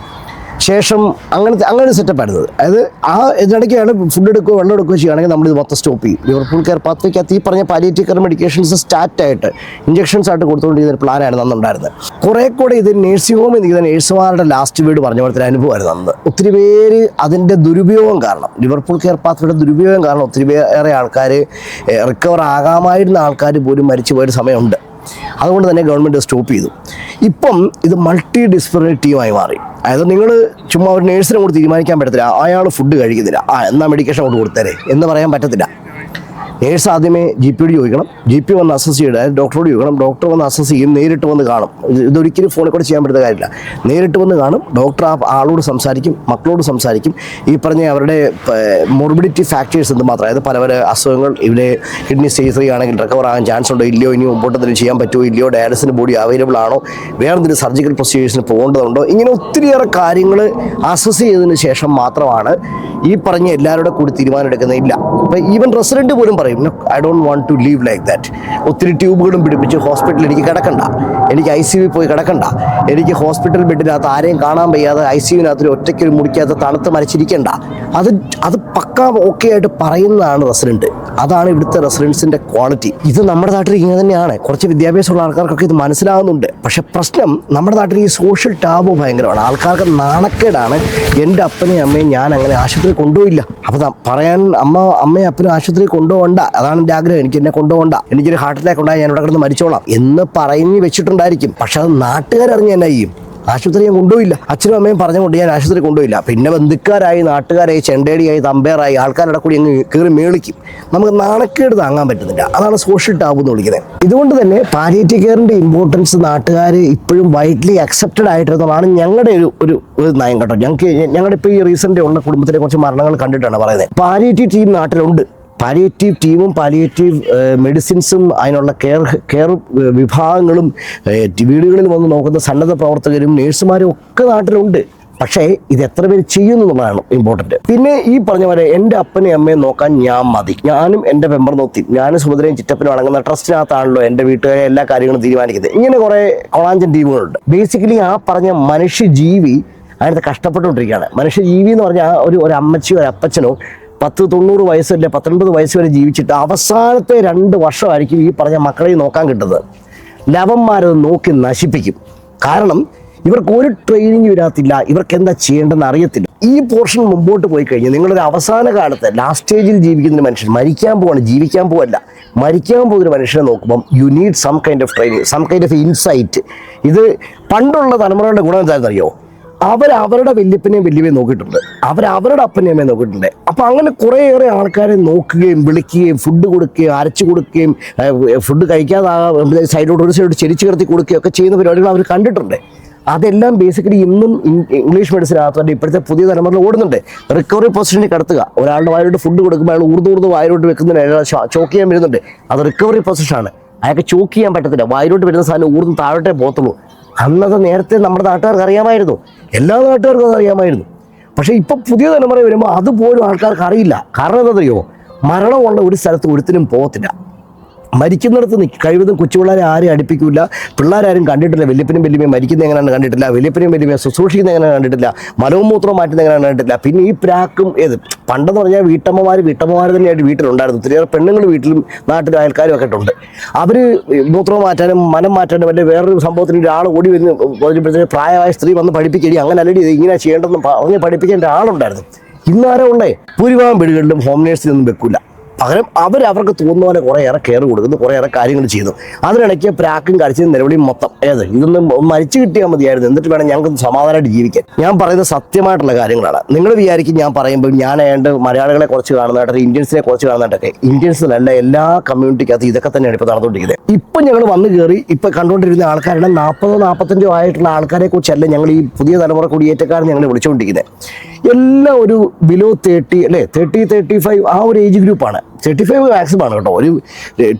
ശേഷം അങ്ങനത്തെ അങ്ങനെ സെറ്റപ്പ് ആയിരുന്നത് അതായത് ആ ഇതിനിടയ്ക്കാണ് ഫുഡ് എടുക്കുക വെള്ളം എടുക്കുകയോ ചെയ്യുകയാണെങ്കിൽ നമ്മൾ ഇത് മൊത്തം സ്റ്റോപ്പ് ചെയ്യും. ലിവർപൂൾ കെയർ പാത്വയ്ക്കകത്ത് ഈ പറഞ്ഞ പാലിയേറ്റീവ് കെയർ മെഡിക്കേഷൻസ് സ്റ്റാർട്ട് ആയിട്ട് ഇഞ്ചക്ഷൻസ് ആയിട്ട് കൊടുത്തുകൊണ്ടിരുന്ന ഒരു പ്ലാനായിരുന്നു അന്നുണ്ടായിരുന്നത്. കുറേ കൂടെ ഇത് നേഴ്സിംഗ് ഹോമിൽ നിൽക്കുന്ന നേഴ്സുമാരുടെ ലാസ്റ്റ് വീട് പറഞ്ഞ പോലത്തെ അനുഭവമായിരുന്നു അന്ന്. ഒത്തിരി പേര് അതിന്റെ ദുരുപയോഗം കാരണം ലിവർപൂൾ കെയർ പാത്വയുടെ ദുരുപയോഗം കാരണം ഒത്തിരി പേരെ ആൾക്കാർ റിക്കവർ ആകാമായിരുന്ന ആൾക്കാർ പോലും മരിച്ചു പോയൊരു സമയമുണ്ട്. അതുകൊണ്ട് തന്നെ ഗവൺമെന്റ് സ്റ്റോപ്പ് ചെയ്തു. ഇപ്പം ഇത് മൾട്ടി ഡിസിപ്ലിനറി ടീമായി മാറി. അതായത് നിങ്ങൾ ചുമ്മാ ഒരു നേഴ്സിനെ കൂടി തീരുമാനിക്കാൻ പറ്റത്തില്ല. അയാൾ ഫുഡ് കഴിക്കുന്നില്ല. ആ എന്നാൽ മെഡിക്കേഷൻ കൊണ്ട് കൊടുത്തേരെ എന്ന് പറയാൻ പറ്റത്തില്ല. നേഴ്സ് ആദ്യമേ ജി പിയോട് ചോദിക്കണം. ജി പി വന്ന് അസസ് ചെയ്യണം. അതായത് ഡോക്ടറോട് ചോദിക്കണം. ഡോക്ടർ വന്ന് അസസ് ചെയ്യും. നേരിട്ട് വന്ന് കാണും. ഇത് ഇതൊരിക്കലും ഫോണിൽ കൂടെ ചെയ്യാൻ പറ്റുന്ന കാര്യമില്ല. നേരിട്ട് വന്ന് കാണും. ഡോക്ടർ ആ ആളോട് സംസാരിക്കും. മക്കളോട് സംസാരിക്കും. ഈ പറഞ്ഞ അവരുടെ മോർബിഡിറ്റി ഫാക്ടേഴ്സ് എന്ത് മാത്രം. അതായത് പല പല അസുഖങ്ങൾ. ഇവിടെ കിഡ്നി സ്റ്റേജ് ത്രീ ആണെങ്കിൽ റിക്കവർ ആകാൻ ചാൻസ് ഉണ്ടോ? ഇല്ലയോ? ഇനി മുമ്പോട്ട് എന്തെങ്കിലും ചെയ്യാൻ പറ്റുമോ? ഇല്ലയോ? ഡയാലിസിന് ബോഡി അവൈലബിൾ ആണോ? വേറെ എന്തെങ്കിലും സർജിക്കൽ പ്രൊസീജിയേഴ്സിന് പോകേണ്ടതുണ്ടോ? ഇങ്ങനെ ഒത്തിരിയേറെ കാര്യങ്ങൾ അസസ് ചെയ്തതിന് ശേഷം മാത്രമാണ് ഈ പറഞ്ഞ എല്ലാവരുടെ കൂടി തീരുമാനം എടുക്കുന്നില്ല അപ്പോൾ ഈവൻ റെസിഡന്റ് പോലും പറയും. I don't want to leave like that ഒത്തിരി ട്യൂബുകളും പിടിപ്പിച്ച് ഹോസ്പിറ്റലിൽ എനിക്ക് കിടക്കണ്ട. എനിക്ക് ഐ സി യു പോയി കിടക്കണ്ട. എനിക്ക് ഹോസ്പിറ്റൽ ബെഡിനകത്ത് ആരെയും കാണാൻ വയ്യാതെ ഐ സി യുവിനകത്ത് ഒറ്റയ്ക്ക് ഒരു മുറിക്കകത്ത് തണുത്ത് മരിച്ചിരിക്കണ്ട. അത് അത് പക്ക ഓക്കെ ആയിട്ട് പറയുന്നതാണ് റെസിഡന്റ് അതാണ് ഇവിടുത്തെ റെസിഡൻസിന്റെ ക്വാളിറ്റി ഇത് നമ്മുടെ നാട്ടിൽ ഇങ്ങനെ തന്നെയാണ്. കുറച്ച് വിദ്യാഭ്യാസമുള്ള ആൾക്കാർക്കൊക്കെ ഇത് മനസ്സിലാകുന്നുണ്ട് പക്ഷേ പ്രശ്നം നമ്മുടെ നാട്ടിൽ ഈ സോഷ്യൽ ടാബ് ഭയങ്കരമാണ്. ആൾക്കാർക്ക് നാണക്കേടാണ്. എന്റെ അപ്പനെയും അമ്മയും ഞാൻ അങ്ങനെ ആശുപത്രി കൊണ്ടുപോയില്ല. അപ്പോൾ പറയാൻ അമ്മ അമ്മയും അപ്പനും ആശുപത്രി കൊണ്ടുപോകണ്ട. അതാണ് എന്റെ ആഗ്രഹം. എനിക്ക് എന്നെ കൊണ്ടുപോകണ്ട. എനിക്കൊരു ഹാർട്ട് അറ്റാക്ക് ഉണ്ടായി ഞാൻ ഇവിടെ കിടന്ന് മരിച്ചോളാം. എന്ന് പറഞ്ഞ് വെച്ചിട്ടുണ്ടായിരിക്കും പക്ഷെ അത് നാട്ടുകാരറിഞ്ഞ് എന്നാ ചെയ്യും. ആശുപത്രി ഞാൻ കൊണ്ടുപോയില്ല. അച്ഛനും അമ്മയും പറഞ്ഞുകൊണ്ട് ഞാൻ ആശുപത്രി കൊണ്ടുപോയില്ല. പിന്നെ ബന്ധുക്കാരായി നാട്ടുകാരായി ചെണ്ടേടിയായി തമ്പേറായി ആൾക്കാരുടെ കൂടി അങ്ങ് കയറി മേളിക്കും. നമുക്ക് നാണക്കേട് താങ്ങാൻ പറ്റുന്നില്ല. അതാണ് സോഷ്യൽ ടാബ് എന്ന് വിളിക്കുന്നത്. ഇതുകൊണ്ട് തന്നെ പാലിയേറ്റീവ് കെയറിന്റെ ഇമ്പോർട്ടൻസ് നാട്ടുകാർ ഇപ്പോഴും വൈഡ്ലി അക്സെപ്റ്റഡ് ആയിട്ടുള്ളതാണ് ഞങ്ങളുടെ ഒരു ഒരു നയം കേട്ടോ. ഞങ്ങൾക്ക് ഞങ്ങളുടെ ഇപ്പോൾ ഈ റീസെന്റ് ഉള്ള കുടുംബത്തിലെ കുറച്ച് മരണങ്ങൾ കണ്ടിട്ടാണ് പറയുന്നത്. പാലിയേറ്റീവ് ടീം നാട്ടിലുണ്ട്. പാലിയേറ്റീവ് ടീമും പാലിയേറ്റീവ് മെഡിസിൻസും അതിനുള്ള കെയർ കെയർ വിഭാഗങ്ങളും വീടുകളിൽ വന്ന് നോക്കുന്ന സന്നദ്ധ പ്രവർത്തകരും നേഴ്സുമാരും ഒക്കെ നാട്ടിലുണ്ട്. പക്ഷേ ഇത് എത്ര പേര് ചെയ്യുന്നു എന്നുള്ളതാണ് ഇമ്പോർട്ടന്റ് പിന്നെ ഈ പറഞ്ഞ പോലെ എന്റെ അപ്പനെയും അമ്മയും നോക്കാൻ ഞാൻ മതി. ഞാനും എന്റെ മെമ്പർ നോക്കി. ഞാനും സുഭദ്രയും ചിറ്റപ്പനും അടങ്ങുന്ന ട്രസ്റ്റിനകത്താണല്ലോ എന്റെ വീട്ടുകാരെ എല്ലാ കാര്യങ്ങളും തീരുമാനിക്കുന്നത്. ഇങ്ങനെ കുറേ കൊളാഞ്ചൻ ടീമുകളുണ്ട്. ബേസിക്കലി ആ പറഞ്ഞ മനുഷ്യജീവി അതിനകത്ത് കഷ്ടപ്പെട്ടുകൊണ്ടിരിക്കുകയാണ്. മനുഷ്യജീവി എന്ന് പറഞ്ഞാൽ ഒരു ഒരു അമ്മച്ചിയോ ഒരു അപ്പച്ചനോ പത്ത് തൊണ്ണൂറ് വയസ്സല്ലേ പത്തൊൻപത് വയസ്സ് വരെ ജീവിച്ചിട്ട് അവസാനത്തെ രണ്ട് വർഷമായിരിക്കും ഈ പറഞ്ഞ മക്കളെ നോക്കാൻ കിട്ടുന്നത്. ലവന്മാരത് നോക്കി നശിപ്പിക്കും. കാരണം ഇവർക്ക് ഒരു ട്രെയിനിങ് വരാത്തില്ല ഇവർക്ക് എന്താ ചെയ്യേണ്ടതെന്ന് അറിയത്തില്ല. ഈ പോർഷൻ മുമ്പോട്ട് പോയി കഴിഞ്ഞാൽ നിങ്ങളൊരു അവസാന കാലത്ത് ലാസ്റ്റ് സ്റ്റേജിൽ ജീവിക്കുന്ന മനുഷ്യൻ മരിക്കാൻ പോവാണ് ജീവിക്കാൻ പോവല്ല. മരിക്കാൻ പോകുന്ന മനുഷ്യനെ നോക്കുമ്പം you need some kind of training some kind of insight ഇത് പണ്ടുള്ള തലമുറകളുടെ ഗുണം എന്താണെന്നറിയോ? അവർ അവരുടെ വല്യപ്പനെയും വല്യമ്മയും നോക്കിയിട്ടുണ്ട്. അവർ അവരുടെ അപ്പനെയും അമ്മയും നോക്കിയിട്ടുണ്ട്. അപ്പം അങ്ങനെ കുറേയേറെ ആൾക്കാരെ നോക്കുകയും വിളിക്കുകയും ഫുഡ് കൊടുക്കുകയും അരച്ചു കൊടുക്കുകയും ഫുഡ് കഴിക്കാതെ സൈഡിലോട്ട് ഒരു സൈഡോട്ട് ചെരിച്ചു കിടത്തി കൊടുക്കുകയും ഒക്കെ ചെയ്യുന്ന പരിപാടികൾ അവർ കണ്ടിട്ടുണ്ട്. അതെല്ലാം ബേസിക്കലി ഇന്നും ഇംഗ്ലീഷ് മെഡിസിൻ മെഡിസിനകത്തുണ്ട് ഇപ്പോഴത്തെ പുതിയ തലമുറ ഓടുന്നുണ്ട്. റിക്കവറി പൊസിഷനിൽ കിടത്തുക. ഒരാളുടെ വായിലോട്ട് ഫുഡ് കൊടുക്കുമ്പോൾ അയാൾ ഊർന്നു ഊർന്ന് വായിലോട്ട് വെക്കുന്നതിന് അയാൾ ചോക്ക് ചെയ്യാൻ വരുന്നുണ്ട്. അത് റിക്കവറി പൊസിഷനാണ് അയാൾക്ക് ചോക്ക് ചെയ്യാൻ പറ്റത്തില്ല. വായിലോട്ട് വരുന്ന സാധനം ഊർന്ന് താഴോട്ടേ പോകത്തുള്ളൂ. അന്നത് നേരത്തെ നമ്മുടെ നാട്ടുകാർക്ക് അറിയാമായിരുന്നു. എല്ലാ നാട്ടുകാർക്കും അതറിയാമായിരുന്നു പക്ഷേ ഇപ്പൊ പുതിയ തലമുറ വരുമ്പോൾ അതുപോലും ആൾക്കാർക്ക് അറിയില്ല. കാരണം എന്താ അറിയോ മരണമുള്ള ഒരു സ്ഥലത്ത് ഒരുത്തിനും പോകത്തില്ല. മരിക്കുന്നിടത്ത് നിൽക്കും കഴിവതും കൊച്ചുപിള്ളേരെ ആരും അടുപ്പിക്കില്ല പിള്ളേരാരും കണ്ടിട്ടില്ല. വലിയപ്പനും വലിയമ്മയും മരിക്കുന്ന എങ്ങനെയാണ് കണ്ടിട്ടില്ല. വലിയപ്പനും വലിയമ്മയും ശുശ്രൂഷിക്കുന്ന എങ്ങനെയാണ് കണ്ടിട്ടില്ല. മലവും മൂത്രവും മാറ്റുന്ന എങ്ങനെയാണ് കണ്ടിട്ടില്ല. പിന്നെ ഈ പ്രാക്കും ഏത്? പണ്ടെന്ന് പറഞ്ഞാൽ വീട്ടമ്മമാർ വീട്ടമ്മമാർ തന്നെയായിട്ട് വീട്ടിലുണ്ടായിരുന്നു. ഒത്തിരിയേറെ പെണ്ണുങ്ങൾ വീട്ടിലും നാട്ടിലും അയൽക്കാരും ഒക്കെ ഉണ്ട്. അവർ മൂത്രം മാറ്റാനും മനം മാറ്റാനും അല്ലെങ്കിൽ വേറൊരു സംഭവത്തിന് ഒരാൾ ഓടി വരുന്ന പറഞ്ഞപ്പോഴത്തേക്ക് പ്രായമായ സ്ത്രീ വന്ന് പഠിപ്പിക്കടി അങ്ങനെ അല്ലടി ഇങ്ങനെ ചെയ്യേണ്ടെന്ന് പറഞ്ഞ് പഠിപ്പിക്കേണ്ട ആളുണ്ടായിരുന്നു ഇന്നാരോ ഉണ്ടേ? ഭൂരിഭാഗം വീടുകളിലും ഹോം നേഴ്സിനൊന്നും വെക്കില്ല പകരം അവർ അവർക്ക് തോന്നുന്ന പോലെ കുറേയേറെ കെയർ കൊടുക്കുന്നു കുറേയേറെ കാര്യങ്ങൾ ചെയ്യുന്നു. അതിനിടയ്ക്ക് പ്രാക്കും കരച്ചിലും നിലവിളിയും മൊത്തം. ഏത്? ഇതൊന്നും മരിച്ചു കിട്ടിയാൽ മതിയായിരുന്നു. എന്നിട്ട് വേണം ഞങ്ങൾക്ക് സമാധാനമായിട്ട് ജീവിക്കാൻ. ഞാൻ പറയുന്നത് സത്യമായിട്ടുള്ള കാര്യങ്ങളാണ്. നിങ്ങൾ വിചാരിക്കും ഞാൻ പറയുമ്പോൾ ഞാൻ ഏണ്ട് മലയാളികളെ കുറച്ച് കാണുന്നതായിട്ട് ഇന്ത്യൻസിനെ കുറച്ച് കാണുന്നതായിട്ടൊക്കെ. ഇന്ത്യൻസിലല്ല എല്ലാ കമ്മ്യൂണിറ്റിക്കകത്ത് ഇതൊക്കെ തന്നെയാണ് ഇപ്പോൾ നടന്നുകൊണ്ടിരിക്കുന്നത്. ഇപ്പം ഞങ്ങൾ വന്ന് കയറി ഇപ്പം കണ്ടുകൊണ്ടിരുന്ന ആൾക്കാരുടെ നാൽപ്പതോ നാൽപ്പത്തഞ്ചോ ആയിട്ടുള്ള ആൾക്കാരെ കുറിച്ചല്ല ഞങ്ങൾ ഈ പുതിയ തലമുറ കുടിയേറ്റക്കാരെ ഞങ്ങൾ വിളിച്ചുകൊണ്ടിരിക്കുന്നത്. എല്ലാം ഒരു ബിലോ തേർട്ടി അല്ലേ? തേർട്ടി തേർട്ടി ഫൈവ് ആ ഒരു ഏജ് ഗ്രൂപ്പാണ് തേർട്ടി ഫൈവ് മാക്സിമം ആണ് കേട്ടോ. ഒരു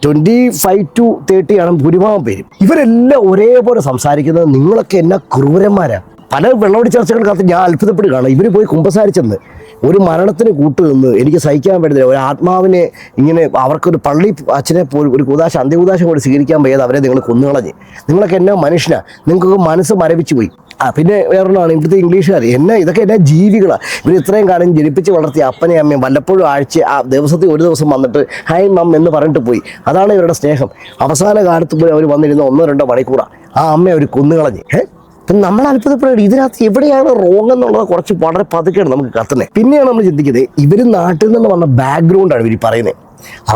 ട്വന്റി ഫൈവ് ടു തേർട്ടി ആണ് ഭൂരിഭാഗം പേരും. ഇവരെല്ലാം ഒരേപോലെ സംസാരിക്കുന്നത് നിങ്ങളൊക്കെ എന്നാ ക്രൂരന്മാരാ? പല വെള്ളമടി ചർച്ചകൾക്കകത്ത് ഞാൻ അത്ഭുതപ്പെടുകയാണ്. ഇവർ പോയി കുമ്പസാരിച്ചെന്ന് ഒരു മരണത്തിന് കൂട്ടുനിന്ന് എനിക്ക് സഹിക്കാൻ പറ്റുന്നില്ല. ഒരു ആത്മാവിനെ ഇങ്ങനെ അവർക്കൊരു പള്ളി അച്ഛനെ പോലും ഒരു കുതാശ അന്ത്യകുതാശ കൂടി സ്വീകരിക്കാൻ വയ്യാതെ അവരെ നിങ്ങൾ കൊന്നുകളഞ്ഞ്. നിങ്ങളൊക്കെ എന്നാ മനുഷ്യനാ? നിങ്ങൾക്കൊക്കെ മനസ്സ് മരവിച്ചു പോയി. ആ പിന്നെ വേറൊന്നാണ് ഇവിടുത്തെ ഇംഗ്ലീഷുകാർ. എന്നെ ഇതൊക്കെ എന്നാ ജീവികളാണ് ഇവർ ഇത്രയും കാലം ജനിപ്പിച്ച് വളർത്തിയ അപ്പനെയും അമ്മയും വല്ലപ്പോഴും ആഴ്ച ആ ദിവസത്തിൽ ഒരു ദിവസം വന്നിട്ട് ഹൈ മം എന്ന് പറഞ്ഞിട്ട് പോയി. അതാണ് ഇവരുടെ സ്നേഹം. അവസാന കാലത്ത് പോയി അവർ വന്നിരുന്ന ഒന്നോ രണ്ടോ മണിക്കൂറാണ് ആ അമ്മയെ അവർ കൊന്നുകളഞ്ഞ്. ഏ അപ്പം നമ്മൾ അത്ഭുതപ്പെടുക ഇതിനകത്ത് എവിടെയാണ് റോങ് എന്നുള്ളത് കുറച്ച് വളരെ പതുക്കെയാണ് നമുക്ക് കത്തുന്നത്. പിന്നെയാണ് നമ്മൾ ചിന്തിക്കുന്നത് ഇവർ നാട്ടിൽ നിന്ന് വന്ന ബാക്ക്ഗ്രൗണ്ടാണ് ഇവർ പറയുന്നത്.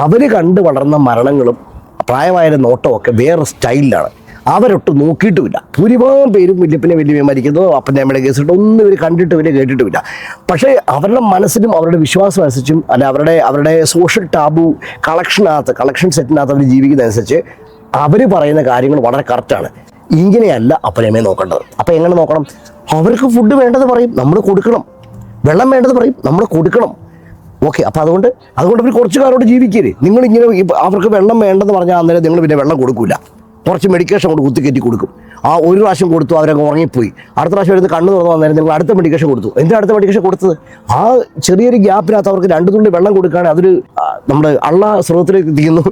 അവർ കണ്ട് വളർന്ന മരണങ്ങളും പ്രായമായ നോട്ടവും ഒക്കെ വേറെ സ്റ്റൈലിലാണ് അവരൊട്ടും നോക്കിയിട്ടുമില്ല. ഭൂരിഭാഗം പേരും വല്യപ്പനെ വലിയ മരിക്കുന്നതോ അപ്പന്റെ അമ്മയുടെ കേസിട്ട് ഒന്നും ഇവർ കണ്ടിട്ടുമില്ല കേട്ടിട്ടുമില്ല. പക്ഷേ അവരുടെ മനസ്സിനും അവരുടെ വിശ്വാസം അനുസരിച്ചും അല്ല അവരുടെ അവരുടെ സോഷ്യൽ ടാബു കളക്ഷനകത്ത് കളക്ഷൻ സെറ്റിനകത്ത് അവർ ജീവിക്കുന്നതനുസരിച്ച് അവർ പറയുന്ന കാര്യങ്ങൾ വളരെ കറക്റ്റാണ് ഇങ്ങനെയല്ല അപ്പനമ്മയെ നോക്കേണ്ടത്. അപ്പം എങ്ങനെ നോക്കണം? അവർക്ക് ഫുഡ് വേണ്ടത് പറയും നമ്മൾ കൊടുക്കണം. വെള്ളം വേണ്ടത് പറയും നമ്മൾ കൊടുക്കണം. ഓക്കെ അപ്പോൾ അതുകൊണ്ട് അതുകൊണ്ട് അവർ കുറച്ച് കാലോട് ജീവിക്കരുത്. നിങ്ങൾ ഇങ്ങനെ അവർക്ക് വെള്ളം വേണ്ടെന്ന് പറഞ്ഞാൽ അന്നേരം നിങ്ങൾ പിന്നെ വെള്ളം കൊടുക്കില്ല കുറച്ച് മെഡിക്കേഷൻ കൊണ്ട് കുത്തിക്കയറ്റി കൊടുക്കും. ആ ഒരു പ്രാവശ്യം കൊടുത്തു അവരങ്ങ് ഉറങ്ങിപ്പോയി. അടുത്ത പ്രാവശ്യം എടുത്ത് കണ്ണ് തുറന്നു വന്നേരം നിങ്ങൾ അടുത്ത മെഡിക്കേഷൻ കൊടുത്തു. എന്താ അടുത്ത മെഡിക്കേഷൻ കൊടുത്തത്? ആ ചെറിയൊരു ഗ്യാപ്പിനകത്ത് അവർക്ക് രണ്ട് തുള്ളി വെള്ളം കൊടുക്കുകയാണെങ്കിൽ അതൊരു നമ്മുടെ അള്ള സ്രോതത്തിലേക്ക് എത്തിക്കുന്നു.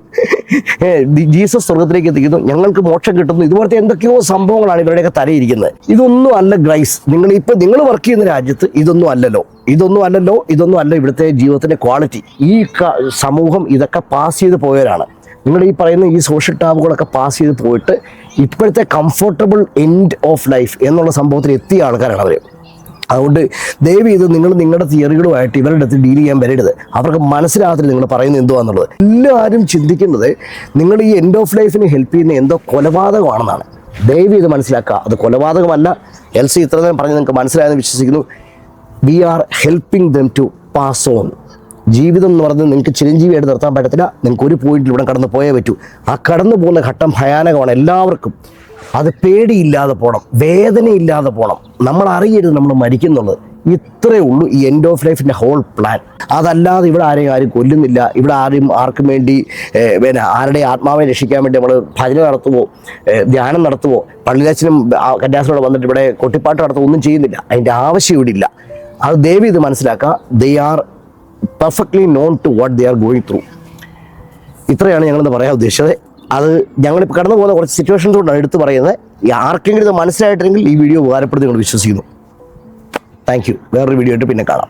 ജീസസ് സ്വർഗത്തിലേക്ക് എത്തിക്കുന്നു. ഞങ്ങൾക്ക് മോക്ഷം കിട്ടുന്നു. ഇതുപോലത്തെ എന്തൊക്കെയോ സംഭവങ്ങളാണ് ഇവരുടെയൊക്കെ തലയിരിക്കുന്നത്. ഇതൊന്നും അല്ല ഗ്രൈസ്. നിങ്ങൾ ഇപ്പൊ നിങ്ങൾ വർക്ക് ചെയ്യുന്ന രാജ്യത്ത് ഇതൊന്നും അല്ലല്ലോ. ഇതൊന്നും അല്ലല്ലോ ഇതൊന്നും അല്ല ഇവിടുത്തെ ജീവിതത്തിന്റെ ക്വാളിറ്റി ഈ സമൂഹം ഇതൊക്കെ പാസ് ചെയ്ത് പോയവരാണ്. നിങ്ങൾ ഈ പറയുന്ന ഈ സോഷ്യൽ ടാബുകളൊക്കെ പാസ് ചെയ്ത് പോയിട്ട് ഇപ്പോഴത്തെ കംഫർട്ടബിൾ എൻഡ് ഓഫ് ലൈഫ് എന്നുള്ള സംഭവത്തിൽ എത്തിയ ആൾക്കാരാണ് അവർ അതുകൊണ്ട് ദയവ് ഇത് നിങ്ങൾ നിങ്ങളുടെ തിയറികളുമായിട്ട് ഇവരുടെ അടുത്ത് ഡീൽ ചെയ്യാൻ വരരുത്. അവർക്ക് മനസ്സിലാകത്തില്ല നിങ്ങൾ പറയുന്നത് എന്തുവാന്നുള്ളത്. എല്ലാവരും ചിന്തിക്കുന്നത് നിങ്ങൾ ഈ എൻഡ് ഓഫ് ലൈഫിന് ഹെൽപ്പ് ചെയ്യുന്ന എന്തോ കൊലപാതകമാണെന്നാണ്. ദയവ് ഇത് മനസ്സിലാക്കുക. അത് കൊലപാതകമല്ല. എൽ സി ഇത്ര നേരം പറഞ്ഞ് നിങ്ങൾക്ക് മനസ്സിലായെന്ന് വിശ്വസിക്കുന്നു. We are helping them to pass on ജീവിതം എന്ന് പറഞ്ഞത് നിങ്ങൾക്ക് ചിരഞ്ജീവിയായിട്ട് നിർത്താൻ പറ്റത്തില്ല. നിങ്ങൾക്ക് ഒരു പോയിന്റിൽ കടന്നു പോയേ പറ്റൂ. ആ കടന്നു പോകുന്ന ഘട്ടം ഭയാനകമാണ് എല്ലാവർക്കും. അത് പേടിയില്ലാതെ പോകണം വേദനയില്ലാതെ പോകണം നമ്മൾ അറിയരുത് നമ്മൾ മരിക്കുന്നുള്ളത്. ഇത്രേ ഉള്ളൂ ഈ എൻഡ് ഓഫ് ലൈഫിന്റെ ഹോൾ പ്ലാൻ അതല്ലാതെ ഇവിടെ ആരെയും ആരും കൊല്ലുന്നില്ല. ഇവിടെ ആരും ആർക്കും വേണ്ടി പിന്നെ ആരുടെ ആത്മാവിനെ രക്ഷിക്കാൻ വേണ്ടി നമ്മൾ ഭജന നടത്തുമോ ധ്യാനം നടത്തുമോ പള്ളിലച്ചനും കന്യാസിനോട് വന്നിട്ട് ഇവിടെ കൊട്ടിപ്പാട്ട് നടത്തുക ഒന്നും ചെയ്യുന്നില്ല. അതിന്റെ ആവശ്യം ഇവിടെ ഇല്ല. അത് ദേവി ഇത് മനസ്സിലാക്കുക they are perfectly known to what they are going through ഇത്രയാണ് ഞങ്ങളിന്ന് പറയാൻ ഉദ്ദേശിച്ചത്. അത് ഞങ്ങൾ കടന്നു പോകുന്ന കുറച്ച് സിറ്റുവേഷൻസ് കൊണ്ടാണ് എടുത്തു പറയുന്നത്. ആർക്കെങ്കിലും ഇത് മനസ്സിലായിട്ടെങ്കിൽ ഈ വീഡിയോ ഉപകാരപ്പെടുത്തി നിങ്ങൾ വിശ്വസിക്കുന്നു. താങ്ക് യു വേറൊരു വീഡിയോ ആയിട്ട് പിന്നെ കാണാം.